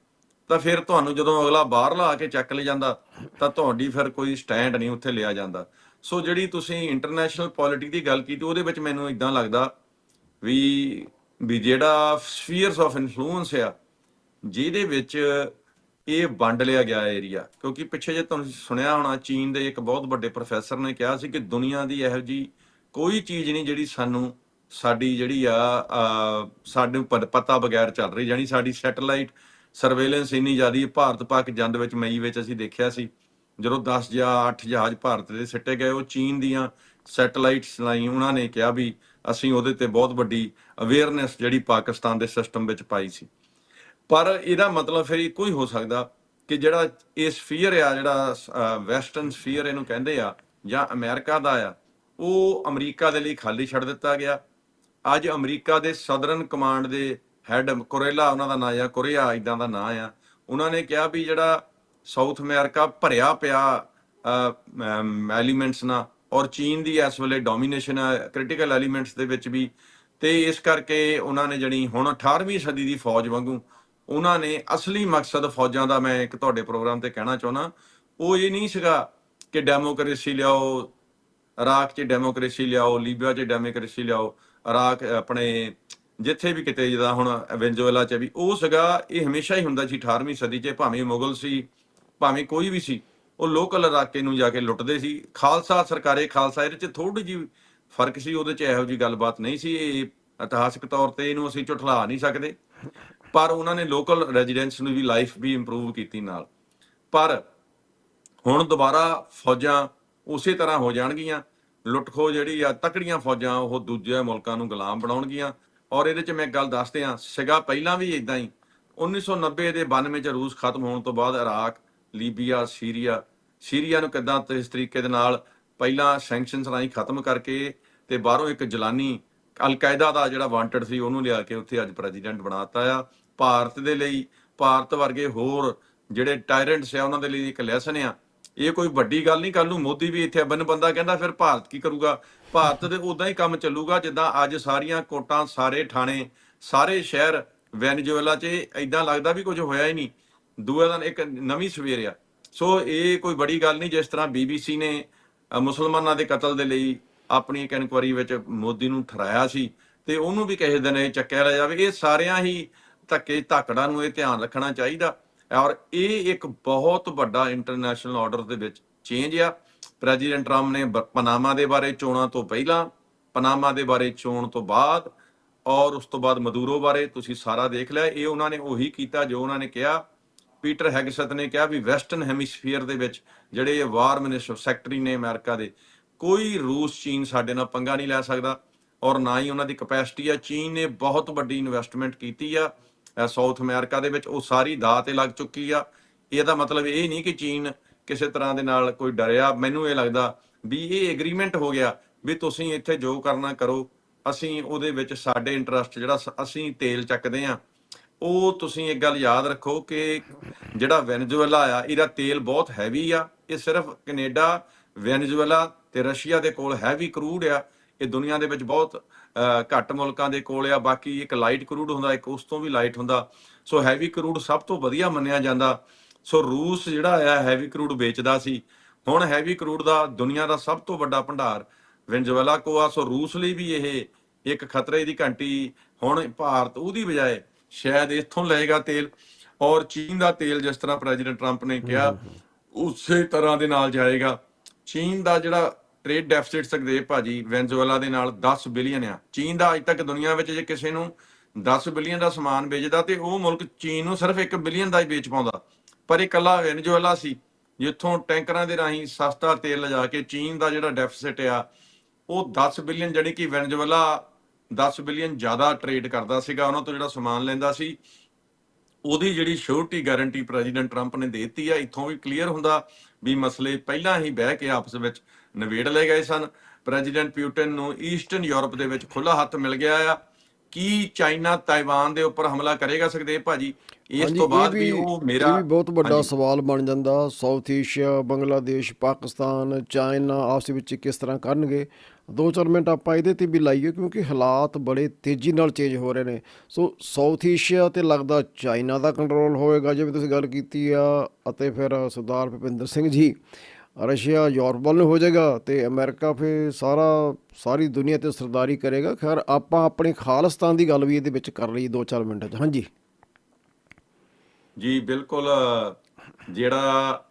ਤਾਂ ਫਿਰ ਤੁਹਾਨੂੰ ਜਦੋਂ ਅਗਲਾ ਬਾਹਰਲਾ ਆ ਕੇ ਚੱਕ ਲੈ ਜਾਂਦਾ, ਤਾਂ ਤੁਹਾਡੀ ਫਿਰ ਕੋਈ ਸਟੈਂਡ ਨਹੀਂ ਉੱਥੇ ਲਿਆ ਜਾਂਦਾ। ਸੋ ਜਿਹੜੀ ਤੁਸੀਂ ਇੰਟਰਨੈਸ਼ਨਲ ਪੋਲਿਟਿਕ ਦੀ ਗੱਲ ਕੀਤੀ, ਉਹਦੇ ਵਿੱਚ ਮੈਨੂੰ ਇਦਾਂ ਲੱਗਦਾ ਵੀ ਵੀ ਜਿਹੜਾ ਸਫੀਅਰਸ ਆਫ ਇਨਫਲੂਐਂਸ ਆ, ਜਿਹਦੇ ਵਿੱਚ ਇਹ ਵੰਡ ਲਿਆ ਗਿਆ ਏਰੀਆ ਕਿਉਂਕਿ ਪਿੱਛੇ ਜੇ ਤੁਹਾਨੂੰ ਸੁਣਿਆ ਹੋਣਾ ਚੀਨ ਦੇ ਇੱਕ ਬਹੁਤ ਵੱਡੇ ਪ੍ਰੋਫੈਸਰ ਨੇ ਕਿਹਾ ਸੀ ਕਿ ਦੁਨੀਆ ਦੀ ਇਹੋ ਜੀ ਕੋਈ ਚੀਜ਼ ਨਹੀਂ ਜਿਹੜੀ ਸਾਨੂੰ ਸਾਡੀ ਜਿਹੜੀ ਆ ਅਹ, ਸਾਨੂੰ ਪ- ਪਤਾ ਬਗੈਰ ਚੱਲ ਰਹੀ। ਜਾਨੀ ਸਾਡੀ ਸੈਟੇਲਾਈਟ ਸਰਵੇਲੈਂਸ ਇੰਨੀ ਜ਼ਿਆਦੀ ਹੈ। ਭਾਰਤ ਪਾਕ ਜੰਗ ਵਿੱਚ ਮਈ ਵਿੱਚ ਅਸੀਂ ਦੇਖਿਆ ਸੀ। ਜਦੋਂ 10 ਜਾਂ 8 ਜਹਾਜ਼ ਭਾਰਤ ਦੇ ਸਿੱਟੇ ਗਏ ਉਹ ਚੀਨ ਦੀਆਂ ਸੈਟੇਲਾਈਟਸ ਲਈ ਉਹਨਾਂ ਨੇ ਕਿਹਾ ਵੀ ਅਸੀਂ ਉਹਦੇ ਤੇ ਬਹੁਤ ਵੱਡੀ ਅਵੇਅਰਨੈਸ ਜਿਹੜੀ ਪਾਕਿਸਤਾਨ ਦੇ ਸਿਸਟਮ ਵਿੱਚ ਪਾਈ ਸੀ। ਪਰ ਇਹਦਾ ਮਤਲਬ ਫਿਰ ਇੱਕੋ ਹੀ ਹੋ ਸਕਦਾ ਕਿ ਜਿਹੜਾ ਇਹ ਸਫੀਅਰ ਆ, ਜਿਹੜਾ ਵੈਸਟਰਨ ਸਫੀਅਰ ਇਹਨੂੰ ਕਹਿੰਦੇ ਆ ਜਾਂ ਅਮਰੀਕਾ ਦਾ ਆ, ਉਹ ਅਮਰੀਕਾ ਦੇ ਲਈ ਖਾਲੀ ਛੱਡ ਦਿੱਤਾ ਗਿਆ। ਅੱਜ ਅਮਰੀਕਾ ਦੇ ਸਦਰਨ ਕਮਾਂਡ ਦੇ ਹੈੱਡ ਕੋਰੇਲਾ, ਉਹਨਾਂ ਦਾ ਨਾਂ ਆ, ਕੋਰੀਆ ਇਦਾਂ ਦਾ ਨਾਂ ਆ, ਉਹਨਾਂ ਨੇ ਕਿਹਾ ਵੀ ਜਿਹੜਾ ਸਾਊਥ ਅਮਰੀਕਾ ਭਰਿਆ ਪਿਆ ਐਲੀਮੈਂਟਸ ਨਾਲ, ਔਰ ਚੀਨ ਦੀ ਇਸ ਵੇਲੇ ਡੋਮੀਨੇਸ਼ਨ ਹੈ ਕ੍ਰਿਟੀਕਲ ਐਲੀਮੈਂਟਸ ਦੇ ਵਿੱਚ ਵੀ, ਤੇ ਇਸ ਕਰਕੇ ਉਹਨਾਂ ਨੇ ਜਣੀ ਹੁਣ 18ਵੀਂ ਸਦੀ ਦੀ ਫੌਜ ਵਾਂਗੂ ਉਹਨਾਂ ਨੇ ਅਸਲੀ ਮਕਸਦ ਫੌਜਾਂ ਦਾ ਮੈਂ ਇੱਕ ਤੁਹਾਡੇ ਪ੍ਰੋਗਰਾਮ ਤੇ ਕਹਿਣਾ ਚਾਹੁੰਦਾ, ਉਹ ਇਹ ਨਹੀਂ ਸੀਗਾ ਕਿ ਡੈਮੋਕ੍ਰੇਸੀ ਲਿਆਓ, ਇਰਾਕ 'ਚ ਡੈਮੋਕ੍ਰੇਸੀ ਲਿਆਓ, ਲੀਬੀਆ 'ਚ ਡੈਮੋਕ੍ਰੇਸੀ ਲਿਆਓ, ਇਰਾਕ ਆਪਣੇ ਜਿੱਥੇ ਵੀ ਕਿਤੇ ਜਿਹਦਾ ਹੁਣ ਵੈਨਜ਼ੂਏਲਾ 'ਚ ਵੀ, ਉਹ ਸੀਗਾ, ਇਹ ਹਮੇਸ਼ਾ ਹੀ ਹੁੰਦਾ ਸੀ 18ਵੀਂ ਸਦੀ 'ਚ, ਭਾਵੇਂ ਮੁਗਲ ਸੀ, ਭਾਵੇਂ ਕੋਈ ਵੀ ਸੀ, ਉਹ ਲੋਕਲ ਇਲਾਕੇ ਨੂੰ ਜਾ ਕੇ ਲੁੱਟਦੇ ਸੀ। ਖਾਲਸਾ ਸਰਕਾਰੇ, ਖਾਲਸਾ ਇਹਦੇ 'ਚ ਥੋੜੀ ਜਿਹੀ ਫ਼ਰਕ ਸੀ, ਉਹਦੇ 'ਚ ਇਹੋ ਜੀ ਗੱਲਬਾਤ ਨਹੀਂ ਸੀ, ਇਹ ਇਤਿਹਾਸਕ ਤੌਰ ਤੇ ਇਹਨੂੰ ਅਸੀਂ ਝੁਠਲਾ ਨਹੀਂ ਸਕਦੇ। ਪਰ ਉਹਨਾਂ ਨੇ ਲੋਕਲ ਰੈਜ਼ੀਡੈਂਟਸ ਨੂੰ ਵੀ ਲਾਈਫ ਵੀ ਇੰਪਰੂਵ ਕੀਤੀ ਨਾਲ। ਪਰ ਹੁਣ ਦੁਬਾਰਾ ਫੌਜਾਂ ਉਸੇ ਤਰ੍ਹਾਂ ਹੋ ਜਾਣਗੀਆਂ। ਲੁੱਟਖੋ ਜਿਹੜੀ ਆ, ਤਕੜੀਆਂ ਫੌਜਾਂ, ਉਹ ਦੂਜੇ ਮੁਲਕਾਂ ਨੂੰ ਗੁਲਾਮ ਬਣਾਉਣਗੀਆਂ। ਔਰ ਇਹਦੇ ਚ ਮੈਂ ਇੱਕ ਗੱਲ ਦੱਸਦੇ ਆ ਸਿਗਾ ਪਹਿਲਾਂ ਵੀ ਇਦਾਂ ਹੀ 1990 ਦੇ 92 ਚ ਰੂਸ ਖਤਮ ਹੋਣ ਤੋਂ ਬਾਅਦ ਇਰਾਕ, ਲੀਬੀਆ, ਸੀਰੀਆ ਸੀਰੀਆ ਨੂੰ ਕਿਦਾਂ ਇਸ ਤਰੀਕੇ ਦੇ ਨਾਲ ਪਹਿਲਾਂ ਸੈਂਕਸ਼ਨਸ ਰਾਹੀਂ ਖਤਮ ਕਰਕੇ ਤੇ ਬਾਹਰੋਂ ਇੱਕ ਜਲਾਨੀ ਅਲ-ਕਾਇਦਾ ਦਾ ਜਿਹੜਾ ਵਾਂਟਡ ਸੀ, ਉਹਨੂੰ ਲਿਆ ਕੇ ਉੱਥੇ ਅੱਜ ਪ੍ਰੈਜ਼ੀਡੈਂਟ ਬਣਾਤਾ ਆ। ਭਾਰਤ ਦੇ ਲਈ, ਭਾਰਤ ਵਰਗੇ ਹੋਰ ਜਿਹੜੇ ਟਾਇਰੈਂਟਸ ਆ, ਉਹਨਾਂ ਦੇ ਲਈ ਇੱਕ ਲੈਸਨ ਆ। ਇਹ ਕੋਈ ਵੱਡੀ ਗੱਲ ਨਹੀਂ ਕੱਲ ਨੂੰ ਮੋਦੀ ਵੀ ਇੱਥੇ ਬਨ ਬੰਦਾ ਕਹਿੰਦਾ, ਫਿਰ ਭਾਰਤ ਕੀ ਕਰੂਗਾ? ਭਾਰਤ ਦੇ ਉਦਾਂ ਹੀ ਕੰਮ ਚੱਲੂਗਾ, ਜਿੱਦਾਂ ਅੱਜ ਸਾਰੀਆਂ ਕੋਟਾਂ ਸਾਰੇ ਥਾਣੇ, ਸਾਰੇ ਸ਼ਹਿਰ ਵੈਨਜ਼ੂਏਲਾ 'ਚ ਐਦਾਂ ਲੱਗਦਾ ਵੀ ਕੁਝ ਹੋਇਆ ਹੀ ਨਹੀਂ। ਦੂਏ ਦਿਨ ਇੱਕ ਨਵੀਂ ਸਵੇਰ ਆ। ਸੋ ਇਹ ਕੋਈ ਬੜੀ ਗੱਲ ਨਹੀਂ, ਜਿਸ ਤਰ੍ਹਾਂ ਬੀਬੀਸੀ ਨੇ ਮੁਸਲਮਾਨਾਂ ਦੇ ਕਤਲ ਦੇ ਲਈ ਆਪਣੀ ਇੱਕ ਇਨਕੁਆਰੀ ਵਿੱਚ ਮੋਦੀ ਨੂੰ ਠਰਾਇਆ ਸੀ ਤੇ ਉਹਨੂੰ ਵੀ ਕਿਸੇ ਦਿਨ ਇਹ ਚੱਕਿਆ ਲਿਆ ਜਾਵੇ। ਇਹ ਸਾਰਿਆਂ ਹੀ ਧੱਕੇ ਧਾਕੜਾਂ ਨੂੰ ਇਹ ਧਿਆਨ ਰੱਖਣਾ ਚਾਹੀਦਾ। ਔਰ ਇਹ ਇੱਕ ਬਹੁਤ ਵੱਡਾ ਇੰਟਰਨੈਸ਼ਨਲ ਆਰਡਰ ਦੇ ਵਿੱਚ ਚੇਂਜ ਆ। ਪ੍ਰੈਜ਼ੀਡੈਂਟ ਟਰੰਪ ਨੇ ਪਨਾਮਾ ਦੇ ਬਾਰੇ ਚੋਣਾਂ ਤੋਂ ਪਹਿਲਾਂ ਪਨਾਮਾ ਦੇ ਬਾਰੇ ਚੋਣ ਤੋਂ ਬਾਅਦ ਔਰ ਉਸ ਤੋਂ ਬਾਅਦ ਮਦੂਰੋ ਬਾਰੇ ਤੁਸੀਂ ਸਾਰਾ ਦੇਖ ਲਿਆ। ਇਹ ਉਹਨਾਂ ਨੇ ਉਹੀ ਕੀਤਾ ਜੋ ਉਹਨਾਂ ਨੇ ਕਿਹਾ। ਪੀਟਰ ਹੈਗਸਤ ਨੇ ਕਿਹਾ ਵੀ ਵੈਸਟਰਨ ਹੈਮੀਸਫੀਅਰ ਦੇ ਵਿੱਚ ਜਿਹੜੇ ਵਾਰ ਮਿਨਿਸਟਰ ਸੈਕਟਰੀ ਨੇ ਅਮਰੀਕਾ ਦੇ ਕੋਈ ਰੂਸ, ਚੀਨ ਸਾਡੇ ਨਾਲ ਪੰਗਾ ਨਹੀਂ ਲੈ ਸਕਦਾ ਔਰ ਨਾ ਹੀ ਉਹਨਾਂ ਦੀ ਕਪੈਸਿਟੀ ਆ। ਚੀਨ ਨੇ ਬਹੁਤ ਵੱਡੀ ਇਨਵੈਸਟਮੈਂਟ ਕੀਤੀ ਆ ਸਾਊਥ ਅਮਰੀਕਾ ਦੇ ਵਿੱਚ। ਉਹ ਸਾਰੀ ਦਾ ਤੇ ਲੱਗ ਚੁੱਕੀ ਆ। ਇਹਦਾ ਮਤਲਬ ਇਹ ਨਹੀਂ ਕਿ ਚੀਨ ਕਿਸੇ ਤਰ੍ਹਾਂ ਦੇ ਨਾਲ ਕੋਈ ਡਰਿਆ। ਮੈਨੂੰ ਇਹ ਲੱਗਦਾ ਵੀ ਇਹ ਐਗਰੀਮੈਂਟ ਹੋ ਗਿਆ ਵੀ ਤੁਸੀਂ ਇੱਥੇ ਜੋ ਕਰਨਾ ਕਰੋ, ਅਸੀਂ ਉਹਦੇ ਵਿੱਚ ਸਾਡੇ ਇੰਟਰਸਟ ਜਿਹੜਾ ਅਸੀਂ ਤੇਲ ਚੱਕਦੇ ਆ। ਉਹ ਤੁਸੀਂ ਇੱਕ ਗੱਲ ਯਾਦ ਰੱਖੋ ਕਿ ਜਿਹੜਾ ਵੈਨਜ਼ੂਏਲਾ ਆ, ਇਹਦਾ ਤੇਲ ਬਹੁਤ ਹੈਵੀ ਆ। ਇਹ ਸਿਰਫ ਕੈਨੇਡਾ ਵੈਨਜ਼ੂਏਲਾ ਤੇ ਰਸ਼ੀਆ ਦੇ ਕੋਲ ਹੈਵੀ ਕਰੂਡ ਆ। ਇਹ ਦੁਨੀਆ ਦੇ ਵਿੱਚ ਬਹੁਤ ਘੱਟ ਮੁਲਕਾਂ ਦੇ ਕੋਲ ਆ। ਬਾਕੀ ਇੱਕ ਲਾਈਟ ਕਰੂਡ ਹੁੰਦਾ ਇੱਕ ਉਸ ਤੋਂ ਵੀ ਲਾਈਟ ਹੁੰਦਾ। ਸੋ ਹੈਵੀ ਕਰੂਡ ਸਭ ਤੋਂ ਵਧੀਆ ਮੰਨਿਆ ਜਾਂਦਾ। ਸੋ ਰੂਸ ਜਿਹੜਾ ਆ ਹੈਵੀ ਕਰੂਡ ਵੇਚਦਾ ਸੀ। ਹੁਣ ਹੈਵੀ ਕਰੂਡ ਦਾ ਦੁਨੀਆ ਦਾ ਸਭ ਤੋਂ ਵੱਡਾ ਭੰਡਾਰ ਵੈਨਜ਼ੂਏਲਾ ਕੋ ਆ। ਸੋ ਰੂਸ ਲਈ ਵੀ ਇਹ ਇੱਕ ਖਤਰੇ ਦੀ ਘੰਟੀ ਹੁਣ ਭਾਰਤ ਉਹਦੀ ਬਜਾਏ ਸ਼ਾਇਦ ਇੱਥੋਂ ਲਏਗਾ ਤੇਲ। ਔਰ ਚੀਨ ਦਾ ਤੇਲ ਜਿਸ ਤਰ੍ਹਾਂ ਪ੍ਰੈਜ਼ੀਡੈਂਟ ਟਰੰਪ ਨੇ ਕਿਹਾ ਉਸੇ ਤਰ੍ਹਾਂ ਦੇ ਨਾਲ ਜਾਏਗਾ। ਚੀਨ ਦਾ ਜਿਹੜਾ ਟ੍ਰੇਡ ਡੈਫਿਸਿਟ ਸਕਦੇ ਭਾਜੀ ਵੈਨਜ਼ੂਏਲਾ ਦੇ ਨਾਲ 10 ਬਿਲੀਅਨ ਆ। ਚੀਨ ਦਾ ਅੱਜ ਤੱਕ ਦੁਨੀਆ ਵਿੱਚ ਜੇ ਕਿਸੇ ਨੂੰ 10 ਬਿਲੀਅਨ ਦਾ ਸਮਾਨ ਵੇਚਦਾ ਤੇ ਉਹ ਮੁਲਕ ਚੀਨ ਨੂੰ ਸਿਰਫ 1 ਬਿਲੀਅਨ ਦਾ ਹੀ ਵੇਚ ਪਾਉਂਦਾ। ਪਰ ਇਹ ਇਕੱਲਾ ਵੈਨਜ਼ੂਏਲਾ ਸੀ, ਜਿੱਥੋਂ ਟੈਂਕਰਾਂ ਦੇ ਰਾਹੀਂ ਸਸਤਾ ਤੇਲ ਲਿਜਾ ਕੇ ਚੀਨ ਦਾ ਜਿਹੜਾ ਡੈਫਿਸਿਟ ਆ, ਉਹ 10 ਬਿਲੀਅਨ ਜਿਹੜੀ ਕਿ ਵੈਨਜ਼ੂਏਲਾ 10 ਬਿਲੀਅਨ ਜ਼ਿਆਦਾ ਟ੍ਰੇਡ ਕਰਦਾ ਸੀਗਾ, ਉਹਨਾਂ ਤੋਂ ਜਿਹੜਾ ਸਮਾਨ ਲੈਂਦਾ ਸੀ, ਉਹਦੀ ਜਿਹੜੀ ਸ਼ੋਰਟੀ ਗਾਰੰਟੀ ਪ੍ਰੈਜ਼ੀਡੈਂਟ ਟਰੰਪ ਨੇ ਦੇ ਦਿੱਤੀ ਆ, ਇੱਥੋਂ ਵੀ ਕਲੀਅਰ ਹੁੰਦਾ ਵੀ ਮਸਲੇ ਪਹਿਲਾਂ ਹੀ ਬਹਿ ਕੇ ਆਪਸ ਵਿੱਚ ਨਿਬੇੜ ਲਏ ਗਏ ਸਨ। ਪ੍ਰੈਜ਼ੀਡੈਂਟ ਪਿਊਟਨ ਨੂੰ ਈਸਟਰਨ ਯੂਰਪ ਦੇ ਵਿੱਚ ਖੁੱਲਾ ਹੱਥ ਮਿਲ ਗਿਆ ਆ। ਕੀ ਚਾਈਨਾ ਤਾਈਵਾਨ ਦੇ ਉੱਪਰ ਹਮਲਾ ਕਰੇਗਾ ਸਕਦੇ ਭਾਜੀ? ਇਸ ਤੋਂ ਬਾਅਦ ਵੀ ਉਹ ਮੇਰਾ ਵੀ ਬਹੁਤ ਵੱਡਾ। ਸਵਾਲ ਬਣ ਜਾਂਦਾ। South Asia Bangladesh Pakistan China ਆਪਸ ਵਿੱਚ ਕਿਸ ਤਰ੍ਹਾਂ ਕਰਨਗੇ? ਦੋ ਚਾਰ ਮਿੰਟ ਆਪਾਂ ਇਹਦੇ ਤੇ ਵੀ ਲਾਈਏ ਕਿਉਂਕਿ ਹਾਲਾਤ ਬੜੇ ਤੇਜ਼ੀ ਨਾਲ ਚੇਂਜ ਹੋ ਰਹੇ ਨੇ। ਸੋ ਸਾਊਥ ਏਸ਼ੀਆ ਤੇ ਲੱਗਦਾ ਚਾਈਨਾ ਦਾ ਕੰਟਰੋਲ ਹੋਏਗਾ ਜਿਵੇਂ ਤੁਸੀਂ ਗੱਲ ਕੀਤੀ ਆ ਅਤੇ ਫਿਰ ਸਰਦਾਰ ਭੁਪਿੰਦਰ ਸਿੰਘ ਜੀ। ਰਸ਼ੀਆ ਯੂਰਪ ਵੱਲ ਨੂੰ ਹੋ ਜਾਏਗਾ ਤੇ ਅਮਰੀਕਾ ਫਿਰ ਸਾਰਾ ਸਾਰੀ ਦੁਨੀਆ ਤੇ ਸਰਦਾਰੀ ਕਰੇਗਾ। ਖੈਰ ਆਪਾਂ ਆਪਣੇ ਖਾਲਿਸਤਾਨ ਦੀ ਗੱਲ ਵੀ ਇਹਦੇ ਵਿੱਚ ਕਰ ਲਈ ਦੋ ਚਾਰ ਮਿੰਟਾਂ 'ਚ ਹਾਂਜੀ? ਜੀ ਬਿਲਕੁਲ ਜਿਹੜਾ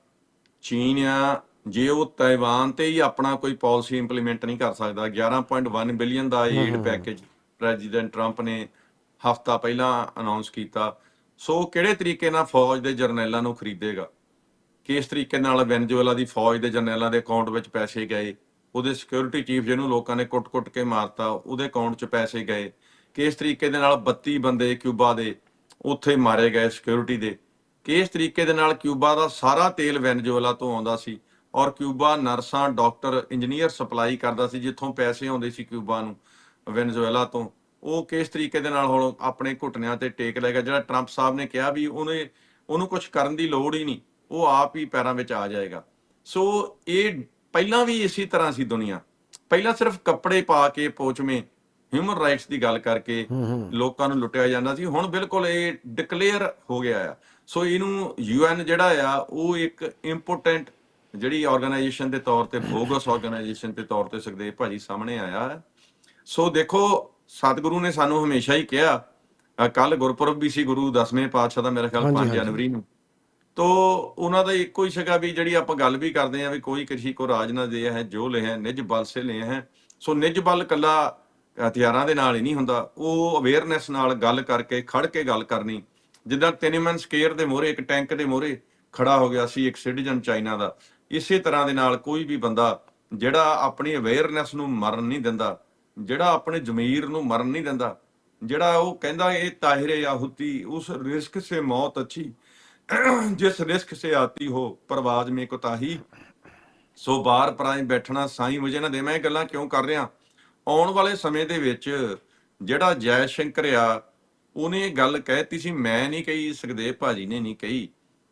ਚੀਨ ਆ ਜੇ ਉਹ ਤਾਈਵਾਨ ਤੇ ਹੀ ਆਪਣਾ ਕੋਈ ਪਾਲਿਸੀ ਇੰਪਲੀਮੈਂਟ ਨਹੀਂ ਕਰ ਸਕਦਾ 11.1 ਬਿਲੀਅਨ ਦਾ ਏਡ ਪੈਕੇਜ ਪ੍ਰੈਜ਼ੀਡੈਂਟ ਟਰੰਪ ਨੇ ਹਫਤਾ ਪਹਿਲਾਂ ਅਨਾਉਂਸ ਕੀਤਾ। ਸੋ ਕਿਹੜੇ ਤਰੀਕੇ ਨਾਲ ਫੌਜ ਦੇ ਜਰਨੈਲਾਂ ਨੂੰ ਖਰੀਦੇਗਾ? ਕਿਸ ਤਰੀਕੇ ਨਾਲ ਵੈਨਜ਼ੂਏਲਾ ਦੀ ਫੌਜ ਦੇ ਜਰਨੈਲਾਂ ਦੇ ਅਕਾਊਂਟ ਵਿੱਚ ਪੈਸੇ ਗਏ, ਉਹਦੇ ਸਿਕਿਉਰਿਟੀ ਚੀਫ ਜਿਹਨੂੰ ਲੋਕਾਂ ਨੇ ਕੁੱਟ-ਕੁੱਟ ਕੇ ਮਾਰਤਾ, ਉਹਦੇ ਅਕਾਊਂਟ 'ਚ ਪੈਸੇ ਗਏ, ਕਿਸ ਤਰੀਕੇ ਦੇ ਨਾਲ 32 ਬੰਦੇ ਕਿਊਬਾ ਦੇ ਉੱਥੇ ਮਾਰੇ ਗਏ ਸਿਕਿਉਰਿਟੀ ਦੇ, ਕਿਸ ਤਰੀਕੇ ਦੇ ਨਾਲ ਕਿਊਬਾ ਦਾ ਸਾਰਾ ਤੇਲ ਵੈਨਜ਼ੂਏਲਾ ਤੋਂ ਆਉਂਦਾ ਸੀ ਔਰ ਕਿਊਬਾ ਨਰਸਾਂ, ਡਾਕਟਰ ਇੰਜੀਨੀਅਰ ਸਪਲਾਈ ਕਰਦਾ ਸੀ ਜਿੱਥੋਂ ਪੈਸੇ ਆਉਂਦੇ ਸੀ ਕਿਊਬਾ ਨੂੰ ਵੈਨਜ਼ੂਏਲਾ ਤੋਂ, ਉਹ ਕਿਸ ਤਰੀਕੇ ਦੇ ਨਾਲ ਹੁਣ ਆਪਣੇ ਘੁਟਨਿਆਂ ਤੇ ਟੇਕ ਲਏਗਾ ਜਿਹੜਾ ਟਰੰਪ ਸਾਹਿਬ ਨੇ ਕਿਹਾ ਵੀ ਉਹਨੇ, ਉਹਨੂੰ ਕੁਝ ਕਰਨ ਦੀ ਲੋੜ ਹੀ ਨਹੀਂ। ਉਹ ਆਪ ਹੀ ਪੈਰਾਂ ਵਿੱਚ ਆ ਜਾਏਗਾ। ਸੋ ਇਹ ਪਹਿਲਾਂ ਵੀ ਇਸੇ ਤਰ੍ਹਾਂ ਸੀ ਦੁਨੀਆ। ਪਹਿਲਾਂ ਸਿਰਫ ਕੱਪੜੇ ਪਾ ਕੇ ਪੋਚਵੇਂ ਹਿਊਮਨ ਰਾਈਟਸ ਦੀ ਗੱਲ ਕਰਕੇ ਲੋਕਾਂ ਨੂੰ ਲੁੱਟਿਆ ਜਾਂਦਾ ਸੀ। ਹੁਣ ਬਿਲਕੁਲ ਇਹ ਡਿਕਲੇਅਰ ਹੋ ਗਿਆ ਆ। ਸੋ ਇਹਨੂੰ ਯੂਐਨ ਜਿਹੜਾ ਆ ਉਹ ਇੱਕ ਇੰਪੋਰਟੈਂਟ ਜਿਹੜੀ ਆਰਗੇਨਾਈਜੇਸ਼ਨ ਦੇ ਤੌਰ ਤੇ ਬੋਗਸ ਆਰਗੇਨਾਈਜੇਸ਼ਨ ਦੇ ਤੌਰ ਤੇ ਸੁਖਦੇਵ ਭਾਜੀ ਸਾਹਮਣੇ ਆਇਆ ਸੋ ਦੇਖੋ ਸਤਿਗੁਰੂ ਨੇ ਸਾਨੂੰ ਹਮੇਸ਼ਾ ਹੀ ਕਿਹਾ ਕੱਲ ਗੁਰਪੁਰਬ ਵੀ ਸੀ ਗੁਰੂ ਦਸਵੇਂ ਪਾਤਸ਼ਾਹ ਦਾ ਮੇਰੇ ਖਿਆਲ ਹਾਂਜੀ, 5 ਹਾਂਜੀ। ਜਨਵਰੀ ਨੂੰ। ਤੋ ਉਹਨਾਂ ਦਾ ਇੱਕੋ ਹੀ ਸੀਗਾ ਵੀ ਜਿਹੜੀ ਆਪਾਂ ਗੱਲ ਵੀ ਕਰਦੇ ਆ ਵੀ ਕੋਈ ਕਿਸੇ ਕੋ ਰਾਜ ਨਾ ਦੇ ਹੈ, ਜੋ ਲੈ ਹੈ, ਨਿਜ ਬਲ ਸੇ ਲੈ ਹੈ। ਸੋ ਨਿਜ ਬਲ ਕੱਲਾ ਹਥਿਆਰਾਂ ਦੇ ਨਾਲ ਹੀ ਨਹੀਂ ਹੁੰਦਾ। ਉਹ ਅਵੇਅਰਨੈਸ ਨਾਲ ਗੱਲ ਕਰਕੇ, ਖੜ ਕੇ ਗੱਲ ਕਰਨੀ। ਜਿੱਦਾਂ ਤਿਨਮਨ ਸਕੇਅਰ ਦੇ ਮੋਹਰੇ, ਇੱਕ ਟੈਂਕ ਦੇ ਮੋਹਰੇ ਖੜਾ ਹੋ ਗਿਆ ਸੀ ਇੱਕ ਸਿਟੀਜ਼ਨ ਚਾਈਨਾ ਦਾ। ਇਸੇ ਤਰ੍ਹਾਂ ਦੇ ਨਾਲ ਕੋਈ ਵੀ ਬੰਦਾ ਜਿਹੜਾ ਆਪਣੀ ਅਵੇਅਰਨੈਸ ਨੂੰ ਮਰਨ ਨਹੀਂ ਦਿੰਦਾ, ਜਿਹੜਾ ਆਪਣੇ ਜ਼ਮੀਰ ਨੂੰ ਮਰਨ ਨਹੀਂ ਦਿੰਦਾ, ਜਿਹੜਾ ਉਹ ਕਹਿੰਦਾ ਇਹ ਤਾਹਿਰੇ ਆਹੁਤੀ, ਉਸ ਰਿਸਕ ਸੇ ਮੌਤ ਅੱਛੀ। ਜਿਸ ਰਿਸਕ ਸੇ ਆਤੀ ਹੋ, ਪਰਵਾਜ ਮੇ ਕੋਤਾਹੀ ਸੋ ਬਾਹਰ ਪਰਾਈ ਬੈਠਣਾ ਸਾਈਂ ਵਜੇ ਨਾ ਦੇ ਮੈਂ ਇਹ ਗੱਲਾਂ ਕਿਉਂ ਕਰ ਰਿਹਾ? ਆਉਣ ਵਾਲੇ ਸਮੇਂ ਦੇ ਵਿੱਚ ਜਿਹੜਾ ਜੈ ਸ਼ੰਕਰ ਆ, ਉਹਨੇ ਇਹ ਗੱਲ ਕਹਿਤੀ ਸੀ, ਮੈਂ ਨਹੀਂ ਕਹੀ, ਸੁਖਦੇਵ ਭਾਜੀ ਨੇ ਨਹੀਂ ਕਹੀ,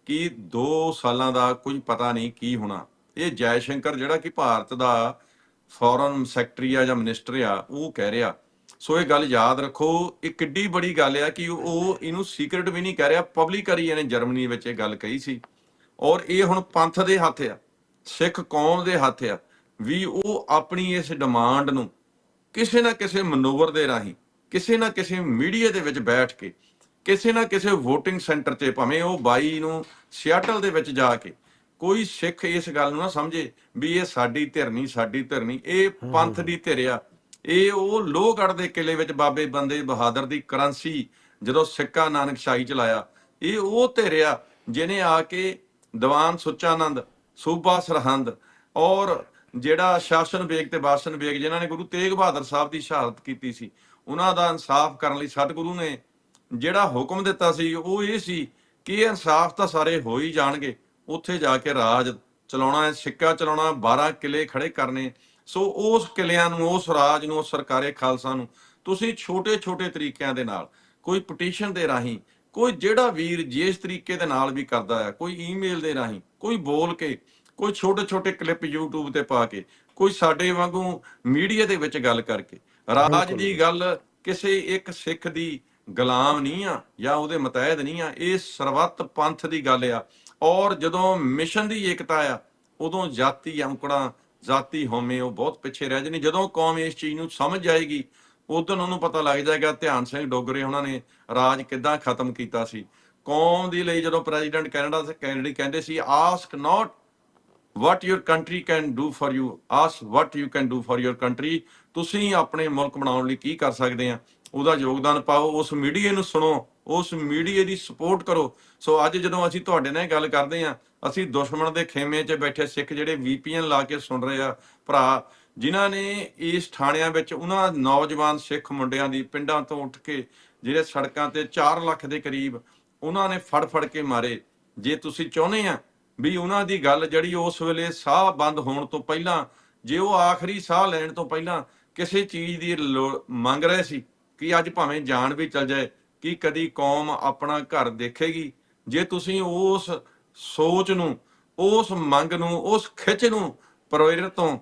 ਕਿ 2 ਸਾਲਾਂ ਦਾ ਕੁਝ ਪਤਾ ਨਹੀਂ ਕੀ ਹੋਣਾ। ਇਹ ਜੈ ਸ਼ੰਕਰ ਜਿਹੜਾ ਕਿ ਭਾਰਤ ਦਾ ਫੋਰਨ ਸੈਕਟਰੀ ਆ ਜਾਂ ਮਿਨਿਸਟਰ ਆ, ਉਹ ਕਹਿ ਰਿਹਾ। ਸੋ ਇਹ ਗੱਲ ਯਾਦ ਰੱਖੋ ਇਹ ਕਿੱਡੀ ਬੜੀ ਗੱਲ ਆ ਕਿ ਉਹ ਇਹਨੂੰ ਸੀਕ੍ਰੀਟ ਵੀ ਨਹੀਂ ਕਹਿ ਰਿਹਾ ਪਬਲਿਕਰੀ ਇਹਨੇ ਜਰਮਨੀ ਵਿੱਚ ਇਹ ਗੱਲ ਕਹੀ ਸੀ। ਔਰ ਇਹ ਹੁਣ ਪੰਥ ਦੇ ਹੱਥ ਆ ਸਿੱਖ ਕੌਮ ਦੇ ਹੱਥ ਆ ਵੀ ਉਹ ਆਪਣੀ ਇਸ ਡਿਮਾਂਡ ਨੂੰ ਕਿਸੇ ਨਾ ਕਿਸੇ ਮਨੂਵਰ ਦੇ ਰਾਹੀਂ ਕਿਸੇ ਨਾ ਕਿਸੇ ਮੀਡੀਆ ਦੇ ਵਿੱਚ ਬੈਠ ਕੇ ਕਿਸੇ ਨਾ ਕਿਸੇ VOTING ਸੈਂਟਰ 'ਤੇ ਭਾਵੇਂ ਉਹ ਬਾਈ ਨੂੰ ਸਿਆਟਲ ਦੇ ਵਿੱਚ ਜਾ ਕੇ ਕੋਈ ਸਿੱਖ ਇਸ ਗੱਲ ਨੂੰ ਨਾ ਸਮਝੇ ਵੀ ਇਹ ਸਾਡੀ ਧਿਰ ਨਹੀਂ ਸਾਡੀ ਧਿਰ ਨਹੀਂ ਇਹ ਪੰਥ ਦੀ ਧਿਰ ਆ ਇਹ ਉਹ ਲੋਹਗੜ ਦੇ ਕਿਲੇ ਵਿੱਚ ਬਾਬੇ ਬੰਦੇ ਬਹਾਦਰ ਦੀ ਕਰੰਸੀ, ਜਦੋਂ ਸਿੱਕਾ ਨਾਨਕ ਸ਼ਾਹੀ ਚਲਾਇਆ, ਇਹ ਉਹ ਧਿਰ ਆ ਜਿਨੇ ਆ ਕੇ ਦੀਵਾਨ ਸੁੱਚਾਨੰਦ, ਸੂਬਾ ਸਰਹੰਦ ਔਰ ਜਿਹੜਾ ਸ਼ਾਸਨ ਬੇਗ ਤੇ ਬਾਸਨ ਬੇਗ ਜਿਨ੍ਹਾਂ ਨੇ ਗੁਰੂ ਤੇਗ ਬਹਾਦਰ ਸਾਹਿਬ ਦੀ ਸ਼ਹਾਦਤ ਕੀਤੀ ਸੀ, ਉਹਨਾਂ ਦਾ ਇਨਸਾਫ ਕਰਨ ਲਈ ਸਤਿਗੁਰੂ ਨੇ ਜਿਹੜਾ ਹੁਕਮ ਦਿੱਤਾ ਸੀ, ਉਹ ਇਹ ਸੀ ਕਿ ਇਨਸਾਫ ਤਾਂ ਸਾਰੇ ਹੋ ਹੀ ਜਾਣਗੇ, ਉੱਥੇ ਜਾ ਕੇ ਰਾਜ ਚਲਾਉਣਾ ਹੈ, ਸਿੱਕਾ ਚਲਾਉਣਾ 12 ਕਿਲੇ ਖੜੇ ਕਰਨੇ ਸੋ ਉਸ ਕਿਲਿਆਂ ਨੂੰ ਉਸ ਰਾਜ ਨੂੰ ਉਸ ਸਰਕਾਰੇ ਖਾਲਸਾ ਨੂੰ ਤੁਸੀਂ ਛੋਟੇ-ਛੋਟੇ ਤਰੀਕਿਆਂ ਦੇ ਨਾਲ ਕੋਈ ਪਟੀਸ਼ਨ ਦੇ ਰਾਹੀਂ ਕੋਈ ਜਿਹੜਾ ਵੀਰ ਜਿਸ ਤਰੀਕੇ ਦੇ ਨਾਲ ਵੀ ਕਰਦਾ ਹੈ ਕੋਈ ਈਮੇਲ ਦੇ ਰਾਹੀਂ ਕੋਈ ਬੋਲ ਕੇ ਕੋਈ ਛੋਟੇ-ਛੋਟੇ ਕਲਿੱਪ YouTube ਤੇ ਪਾ ਕੇ ਕੋਈ ਸਾਡੇ ਵਾਂਗੂ ਮੀਡੀਆ ਦੇ ਵਿੱਚ ਗੱਲ ਕਰਕੇ ਰਾਜ ਦੀ ਗੱਲ ਕਿਸੇ ਇੱਕ ਸਿੱਖ ਦੀ ਗੁਲਾਮ ਨਹੀਂ ਆ ਜਾਂ ਉਹਦੇ ਮਤਹਿਦ ਨਹੀਂ ਆ ਇਹ ਸਰਬੱਤ ਪੰਥ ਦੀ ਗੱਲ ਆ। ਔਰ ਜਦੋਂ ਮਿਸ਼ਨ ਦੀ ਏਕਤਾ ਆ ਉਦੋਂ ਜਾਤੀ ਅੰਕੜਾ ਜਾਤੀ ਹਉਮੈ, ਉਹ ਬਹੁਤ ਪਿੱਛੇ ਰਹਿ ਜਾਣੀ ਜਦੋਂ ਕੌਮ ਇਸ ਚੀਜ਼ ਨੂੰ ਸਮਝ ਜਾਏਗੀ, ਉਦੋਂ ਉਹਨੂੰ ਪਤਾ ਲੱਗ ਜਾਏਗਾ ਧਿਆਨ ਸਿੰਘ ਡੋਗਰੇ ਉਹਨਾਂ ਨੇ ਰਾਜ ਕਿੱਦਾਂ ਖਤਮ ਕੀਤਾ ਸੀ। ਕੌਮ ਦੇ ਲਈ ਜਦੋਂ ਪ੍ਰੈਜ਼ੀਡੈਂਟ ਕੈਨੇਡਾ ਦੇ ਕੈਨੇਡੀ ਕਹਿੰਦੇ ਸੀ ask not what your country can do for you, ask what you can do for your country. ਤੁਸੀਂ ਆਪਣੇ ਮੁਲਕ ਬਣਾਉਣ ਲਈ ਕੀ ਕਰ ਸਕਦੇ ਆ? ਉਹਦਾ ਯੋਗਦਾਨ ਪਾਓ, ਉਸ ਮੀਡੀਆ ਨੂੰ ਸੁਣੋ। ਉਸ ਮੀਡੀਆ ਦੀ ਸਪੋਰਟ ਕਰੋ। ਸੋ ਅੱਜ ਜਦੋਂ ਅਸੀਂ ਤੁਹਾਡੇ ਨਾਲ ਗੱਲ ਕਰਦੇ ਆ ਅਸੀਂ ਦੁਸ਼ਮਣ ਦੇ ਖੇਮੇ 'ਚ ਬੈਠੇ ਸਿੱਖ ਜਿਹੜੇ VPN ਲਾ ਕੇ ਸੁਣ ਰਹੇ ਆ, ਭਰਾ, ਜਿਨ੍ਹਾਂ ਨੇ ਇਸ ਥਾਣਿਆਂ ਵਿੱਚ ਉਹਨਾਂ ਨੌਜਵਾਨ ਸਿੱਖ ਮੁੰਡਿਆਂ ਦੀ ਪਿੰਡਾਂ ਤੋਂ ਉੱਠ ਕੇ ਜਿਹੜੇ ਸੜਕਾਂ ਤੇ 4 ਲੱਖ ਦੇ ਕਰੀਬ ਉਹਨਾਂ ਨੇ ਫੜ ਫੜ ਕੇ ਮਾਰੇ। ਜੇ ਤੁਸੀਂ ਚਾਹੁੰਦੇ ਆ ਵੀ ਉਹਨਾਂ ਦੀ ਗੱਲ ਜਿਹੜੀ ਉਸ ਵੇਲੇ ਸਾਹ ਬੰਦ ਹੋਣ ਤੋਂ ਪਹਿਲਾਂ, ਜੇ ਉਹ ਆਖਰੀ ਸਾਹ ਲੈਣ ਤੋਂ ਪਹਿਲਾਂ ਕਿਸੇ ਚੀਜ਼ ਦੀ ਲੋ- ਮੰਗ ਰਹੇ ਸੀ, ਕਿ ਅੱਜ ਭਾਵੇਂ ਜਾਨ ਵੀ ਚਲ ਜਾਏ ਕਿ ਕਦੀ ਕੌਮ ਆਪਣਾ ਘਰ ਦੇਖੇਗੀ? ਜੇ ਤੁਸੀਂ ਉਸ ਸੋਚ ਨੂੰ ਉਸ ਮੰਗ ਨੂੰ ਉਸ ਖਿੱਚ ਨੂੰ ਪ੍ਰੇਰਿਤ ਤੋਂ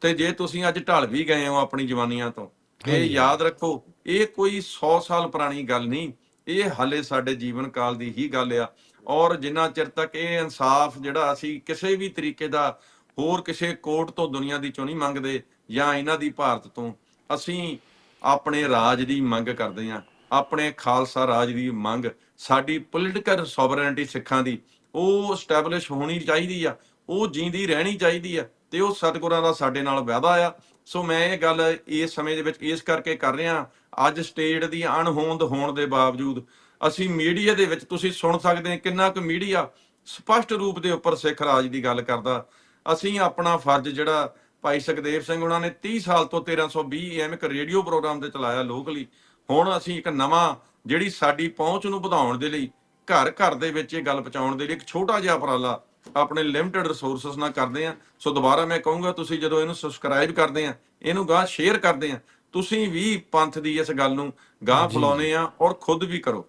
ਤੇ ਜੇ ਤੁਸੀਂ ਅੱਜ ਢਲ ਵੀ ਗਏ ਹੋ ਆਪਣੀ ਜਵਾਨੀਆਂ ਤੋਂ ਇਹ ਯਾਦ ਰੱਖੋ ਇਹ ਕੋਈ 100 ਸਾਲ ਪੁਰਾਣੀ ਗੱਲ ਨਹੀਂ ਇਹ ਹਾਲੇ ਸਾਡੇ ਜੀਵਨ ਕਾਲ ਦੀ ਹੀ ਗੱਲ ਆ। ਔਰ ਜਿੰਨਾ ਚਿਰ ਤੱਕ ਇਹ ਇਨਸਾਫ ਜਿਹੜਾ ਅਸੀਂ ਕਿਸੇ ਵੀ ਤਰੀਕੇ ਦਾ ਹੋਰ ਕਿਸੇ ਕੋਰਟ ਤੋਂ ਦੁਨੀਆ ਦੀ ਚੋਂ ਨਹੀਂ ਮੰਗਦੇ ਜਾਂ ਇਹਨਾਂ ਦੀ ਭਾਰਤ ਤੋਂ ਅਸੀਂ ਆਪਣੇ ਰਾਜ ਦੀ ਮੰਗ ਕਰਦੇ ਹਾਂ। ਆਪਣੇ ਖਾਲਸਾ ਰਾਜ ਦੀ ਮੰਗ, ਸਾਡੀ ਪੋਲੀਟੀਕਲ ਸੋਵਰੇਨਿਟੀ ਸਿੱਖਾਂ ਦੀ, ਉਹ ਸਟੈਬਲਿਸ਼ ਹੋਣੀ ਚਾਹੀਦੀ ਆ, ਉਹ ਜਿੰਦੀ ਰਹਿਣੀ ਚਾਹੀਦੀ ਆ, ਤੇ ਉਹ ਸਤਿਗੁਰਾਂ ਦਾ ਸਾਡੇ ਨਾਲ ਵਾਅਦਾ ਆ। ਸੋ ਮੈਂ ਇਹ ਗੱਲ ਇਸ ਸਮੇਂ ਦੇ ਵਿੱਚ ਇਸ ਕਰਕੇ ਕਰ ਰਿਹਾ ਅੱਜ ਸਟੇਟ ਦੀ ਅਣਹੋਂਦ ਹੋਣ ਦੇ ਬਾਵਜੂਦ, ਅਸੀਂ ਮੀਡੀਆ ਦੇ ਵਿੱਚ ਤੁਸੀਂ ਸੁਣ ਸਕਦੇ ਹੋ ਕਿੰਨਾ ਕੁ ਮੀਡੀਆ ਸਪਸ਼ਟ ਰੂਪ ਦੇ ਉੱਪਰ ਸਿੱਖ ਰਾਜ ਦੀ ਗੱਲ ਕਰਦਾ। ਅਸੀਂ ਆਪਣਾ ਫਰਜ਼ ਜਿਹੜਾ ਭਾਈ ਸੁਖਦੇਵ ਸਿੰਘ ਉਹਨਾਂ ਨੇ 30 ਸਾਲ ਤੋਂ 1320 ਐਮ ਇੱਕ ਰੇਡੀਓ ਪ੍ਰੋਗਰਾਮ ਤੇ ਚਲਾਇਆ ਲੋਕਲੀ ਹੁਣ ਅਸੀਂ ਇੱਕ ਨਵਾਂ ਜਿਹੜੀ ਸਾਡੀ ਪਹੁੰਚ ਨੂੰ ਵਧਾਉਣ ਦੇ ਲਈ ਘਰ ਘਰ ਦੇ ਵਿੱਚ ਇਹ ਗੱਲ ਪਹੁੰਚਾਉਣ ਦੇ ਲਈ ਇੱਕ ਛੋਟਾ ਜਿਹਾ ਉਪਰਾਲਾ ਆਪਣੇ ਲਿਮਟਿਡ ਰਿਸੋਰਸਸ ਨਾਲ ਕਰਦੇ ਆ ਸੋ ਦੁਬਾਰਾ ਮੈਂ ਕਹੂੰਗਾ ਤੁਸੀਂ ਜਦੋਂ ਇਹਨੂੰ ਸਬਸਕ੍ਰਾਈਬ ਕਰਦੇ ਆ ਇਹਨੂੰ ਗਾਂ ਸ਼ੇਅਰ ਕਰਦੇ ਆ ਤੁਸੀਂ ਵੀ ਪੰਥ ਦੀ ਇਸ ਗੱਲ ਨੂੰ ਗਾਂ ਫਲਾਉਨੇ ਆ ਔਰ ਖੁਦ ਵੀ ਕਰੋ।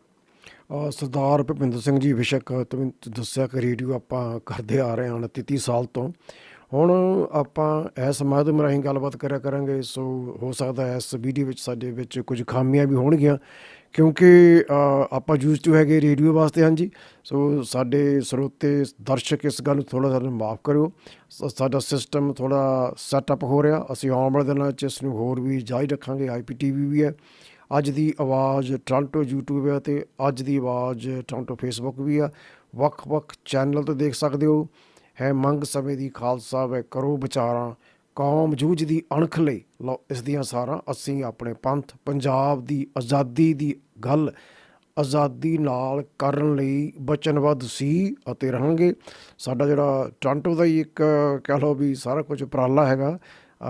ਸਰਦਾਰ ਭੁਪਿੰਦਰ ਸਿੰਘ ਜੀ ਵਿਸ਼ਕ ਤੁਸੀਂ ਦੱਸਿਆ ਕਿ ਰੇਡੀਓ ਆਪਾਂ ਕਰਦੇ ਆ ਰਹੇ ਹਾਂ 33 ਸਾਲ ਤੋਂ। ਹੁਣ ਆਪਾਂ ਇਸ ਮਾਧਿਅਮ ਰਾਹੀਂ ਗੱਲਬਾਤ ਕਰਿਆ ਕਰਾਂਗੇ, ਸੋ ਹੋ ਸਕਦਾ ਇਸ ਵੀਡੀਓ ਵਿੱਚ ਸਾਡੇ ਵਿੱਚ ਕੁਝ ਖਾਮੀਆਂ ਵੀ ਹੋਣਗੀਆਂ, ਕਿਉਂਕਿ ਆਪਾਂ ਯੂਜ਼ ਟੂ ਹੈਗੇ ਰੇਡੀਓ ਵਾਸਤੇ, ਹਾਂਜੀ। ਸੋ ਸਾਡੇ ਸਰੋਤੇ, ਦਰਸ਼ਕ ਇਸ ਗੱਲ ਨੂੰ ਥੋੜਾ ਸਾਨੂੰ ਮਾਫ ਕਰਿਓ। ਸਾਡਾ ਸਿਸਟਮ ਥੋੜਾ ਸੈਟਅਪ ਹੋ ਰਿਹਾ। ਅਸੀਂ ਆਉਣ ਵਾਲੇ ਦਿਨਾਂ 'ਚ ਇਸ ਨੂੰ ਹੋਰ ਵੀ ਜਾਰੀ ਰੱਖਾਂਗੇ। ਆਈਪੀਟੀਵੀ ਵੀ ਹੈ। ਅੱਜ ਦੀ ਆਵਾਜ਼ ਟੋਰਾਂਟੋ YouTube ਹੈ ਤੇ ਅੱਜ ਦੀ ਆਵਾਜ਼ ਟੋਰਾਂਟੋ ਫੇਸਬੁੱਕ ਵੀ ਆ ਵੱਖ-ਵੱਖ ਚੈਨਲ ਤੇ ਦੇਖ ਸਕਦੇ ਹੋ। ਹੈ ਮੰਗ ਸਮੇਂ ਦੀ ਖਾਲਸਾ ਵੇ ਕਰੋ ਵਿਚਾਰਾਂ। ਕੌਮ ਜੂਝ ਦੀ ਅਣਖ ਲਈ। ਲਓ, ਇਸ ਦੀਆਂ ਸਾਰਾ ਅਸੀਂ ਆਪਣੇ ਪੰਥ, ਪੰਜਾਬ ਦੀ ਆਜ਼ਾਦੀ ਦੀ ਗੱਲ ਆਜ਼ਾਦੀ ਨਾਲ ਕਰਨ ਲਈ ਵਚਨਬੱਧ ਸੀ ਅਤੇ ਰਹਾਂਗੇ। ਸਾਡਾ ਜਿਹੜਾ ਟੋਰਾਂਟੋ ਦਾ ਹੀ ਇੱਕ, ਕਹਿ ਲਓ ਵੀ ਸਾਰਾ ਕੁਝ ਉਪਰਾਲਾ ਹੈਗਾ।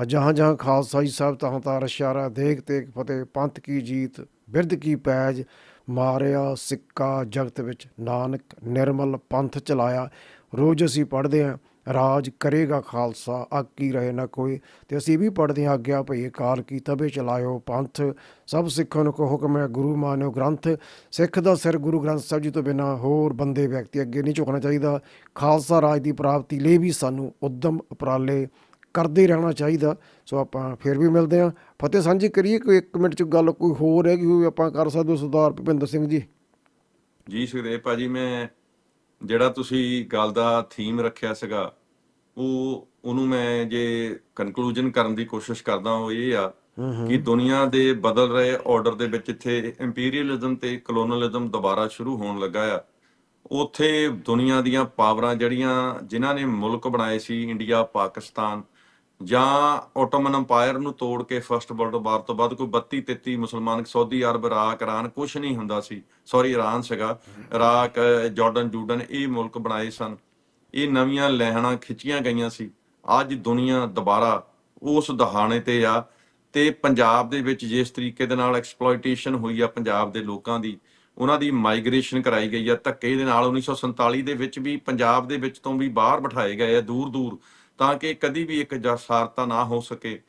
ਜਹਾਂ ਜਹਾਂ ਖਾਲਸਾ ਜੀ ਸਾਹਿਬ ਤਹਾਂ ਤਾਂ ਰਸ਼ਿਆਰਾ ਦੇਖ ਤੇਗ ਫਤਿਹ, ਪੰਥ ਕੀ ਜੀਤ, ਬਿਰਧ ਕੀ ਪੈਜ, ਮਾਰਿਆ ਸਿੱਕਾ ਜਗਤ ਵਿੱਚ। ਨਾਨਕ ਨਿਰਮਲ ਪੰਥ ਚਲਾਇਆ। ਰੋਜ਼ ਅਸੀਂ ਪੜ੍ਹਦੇ ਹਾਂ, ਰਾਜ ਕਰੇਗਾ ਖਾਲਸਾ ਆਕੀ ਰਹੇ ਨਾ ਕੋਈ। ਤੇ ਅਸੀਂ ਵੀ ਪੜ੍ਹਦੇ ਹਾਂ, ਆਗਿਆ ਭਈ ਕਾਰ ਕੀ ਤਬੇ ਚਲਾਇਓ ਪੰਥ। ਸਭ ਸਿੱਖਾਂ ਨੂੰ ਕੋ ਹੁਕਮ ਹੈ ਗੁਰੂ ਮਾਨਿਓ ਗ੍ਰੰਥ। ਸਿੱਖ ਦਾ ਸਿਰ ਗੁਰੂ ਗ੍ਰੰਥ ਸਾਹਿਬ ਜੀ ਤੋਂ ਬਿਨਾ ਹੋਰ ਬੰਦੇ ਵਿਅਕਤੀ ਅੱਗੇ ਨਹੀਂ ਝੁਕਣਾ ਚਾਹੀਦਾ। ਖਾਲਸਾ ਰਾਜ ਦੀ ਪ੍ਰਾਪਤੀ ਲਈ ਵੀ ਸਾਨੂੰ ਉਦਮ ਉਪਰਾਲੇ ਕਰਦੇ ਰਹਿਣਾ ਚਾਹੀਦਾ। ਸੋ ਆਪਾਂ ਫਿਰ ਵੀ ਮਿਲਦੇ ਹਾਂ। ਫਤਿਹ ਸਾਂਝੀ ਕਰੀਏ, ਕੋਈ 1 ਮਿੰਟ ਚ ਗੱਲ ਕੋਈ ਹੋਰ ਹੈਗੀ ਹੋਵੇ ਆਪਾਂ ਕਰ ਸਕਦੇ ਹੋ, ਸਰਦਾਰ ਭੁਪਿੰਦਰ ਸਿੰਘ ਜੀ? ਜੀ ਸੁਖਦੇਵ ਭਾਜੀ ਮੈਂ ਜਿਹੜਾ ਤੁਸੀਂ ਗੱਲ ਦਾ ਥੀਮ ਰੱਖਿਆ ਸੀਗਾ ਉਹ ਉਹਨੂੰ ਮੈਂ ਜੇ ਕਨਕਲੂਜਨ ਕਰਨ ਦੀ ਕੋਸ਼ਿਸ਼ ਕਰਦਾ ਉਹ ਇਹ ਆ ਕਿ ਦੁਨੀਆ ਦੇ ਬਦਲ ਰਹੇ ਆਰਡਰ ਦੇ ਵਿੱਚ ਇੱਥੇ ਇੰਪੀਰੀਅਲਿਜ਼ਮ ਤੇ ਕਲੋਨਲਿਜ਼ਮ ਦੁਬਾਰਾ ਸ਼ੁਰੂ ਹੋਣ ਲੱਗਾ ਆ। ਉੱਥੇ ਦੁਨੀਆ ਦੀਆਂ ਪਾਵਰਾਂ ਜਿਹੜੀਆਂ ਜਿਨ੍ਹਾਂ ਨੇ ਮੁਲਕ ਬਣਾਏ ਸੀ ਇੰਡੀਆ ਪਾਕਿਸਤਾਨ ਜਾਂ ਆਟੋਮਨ ਅੰਪਾਇਰ ਨੂੰ ਤੋੜ ਕੇ ਫਰਸਟ ਵਰਲਡ ਵਾਰ ਤੋਂ ਬਾਅਦ ਕੋਈ 32 33 ਮੁਸਲਮਾਨ, ਸਾਊਦੀ ਅਰਬ, ਇਰਾਕ, ਇਰਾਨ ਕੁਝ ਨਹੀਂ ਹੁੰਦਾ ਸੀ। ਸੌਰੀ ਇਰਾਨ ਸੀਗਾ। ਇਰਾਕ, ਜਾਰਡਨ, ਜੂਡਨ ਇਹ ਮੁਲਕ ਬਣਾਏ ਸਨ। ਇਹ ਨਵੀਆਂ ਲਹਿਣਾ ਖਿੱਚੀਆਂ ਗਈਆਂ ਸੀ। ਅੱਜ ਦੁਨੀਆ ਦੁਬਾਰਾ ਉਸ ਦਹਾਣੇ ਤੇ ਆ ਤੇ ਪੰਜਾਬ ਦੇ ਵਿੱਚ ਜਿਸ ਤਰੀਕੇ ਦੇ ਨਾਲ ਐਕਸਪਲੋਇਟੇਸ਼ਨ ਹੋਈ ਆ ਪੰਜਾਬ ਦੇ ਲੋਕਾਂ ਦੀ, ਉਹਨਾਂ ਦੀ ਮਾਈਗ੍ਰੇਸ਼ਨ ਕਰਾਈ ਗਈ ਆ। ਧੱਕੇ ਦੇ ਨਾਲ 1947 ਦੇ ਵਿੱਚ ਵੀ ਪੰਜਾਬ ਦੇ ਵਿੱਚ ਤੋਂ ਵੀ ਬਾਹਰ ਬਿਠਾਏ ਗਏ ਆ ਦੂਰ ਦੂਰ ਤਾਂ ਕਿ ਕਦੀ ਵੀ ਇੱਕ ਜਸਾਰਤਾ ਨਾ ਹੋ ਸਕੇ।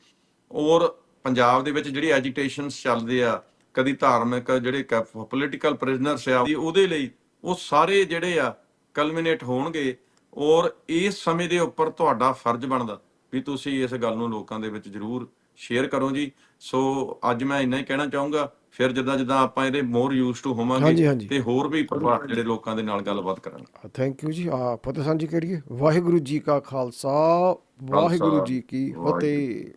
ਔਰ ਪੰਜਾਬ ਦੇ ਵਿੱਚ ਜਿਹੜੀ ਐਜੀਟੇਸ਼ਨਸ ਚੱਲਦੇ ਆ, ਕਦੀ ਧਾਰਮਿਕ ਜਿਹੜੇ ਪੋਲੀਟੀਕਲ ਪ੍ਰਿਜ਼ਨਰਸ ਆ ਉਹਦੇ ਲਈ ਉਹ ਸਾਰੇ ਜਿਹੜੇ ਆ ਕਲਮੀਨੇਟ ਹੋਣਗੇ ਔਰ ਇਸ ਸਮੇਂ ਦੇ ਉੱਪਰ ਤੁਹਾਡਾ ਫਰਜ਼ ਬਣਦਾ ਵੀ ਤੁਸੀਂ ਇਸ ਗੱਲ ਨੂੰ ਲੋਕਾਂ ਦੇ ਵਿੱਚ ਜ਼ਰੂਰ ਸ਼ੇਅਰ ਕਰੋ ਜੀ। ਸੋ ਅੱਜ ਮੈਂ ਇੰਨਾ ਹੀ ਕਹਿਣਾ ਚਾਹੂੰਗਾ। ਫਿਰ ਜਿੱਦਾਂ ਜਿੱਦਾਂ ਆਪਾਂ ਇਹਦੇ ਮੋਰ ਯੂਜ਼ ਟੂ ਹਾਂਜੀ, ਹੋਵਾਂਗੇ ਹਾਂਜੀ। ਤੇ ਹੋਰ ਵੀ ਪਰਿਵਾਰ ਜਿਹੜੇ ਲੋਕਾਂ ਦੇ ਨਾਲ ਗੱਲਬਾਤ ਕਰਾਂਗੇ ਥੈਂਕ ਯੂ ਜੀ ਆ ਫਤਿਹ ਸਾਂਝੀ ਕਰੀਏ ਵਾਹਿਗੁਰੂ ਜੀ ਕਾ ਖਾਲਸਾ ਵਾਹਿਗੁਰੂ ਜੀ ਕੀ। ਫਤਿਹ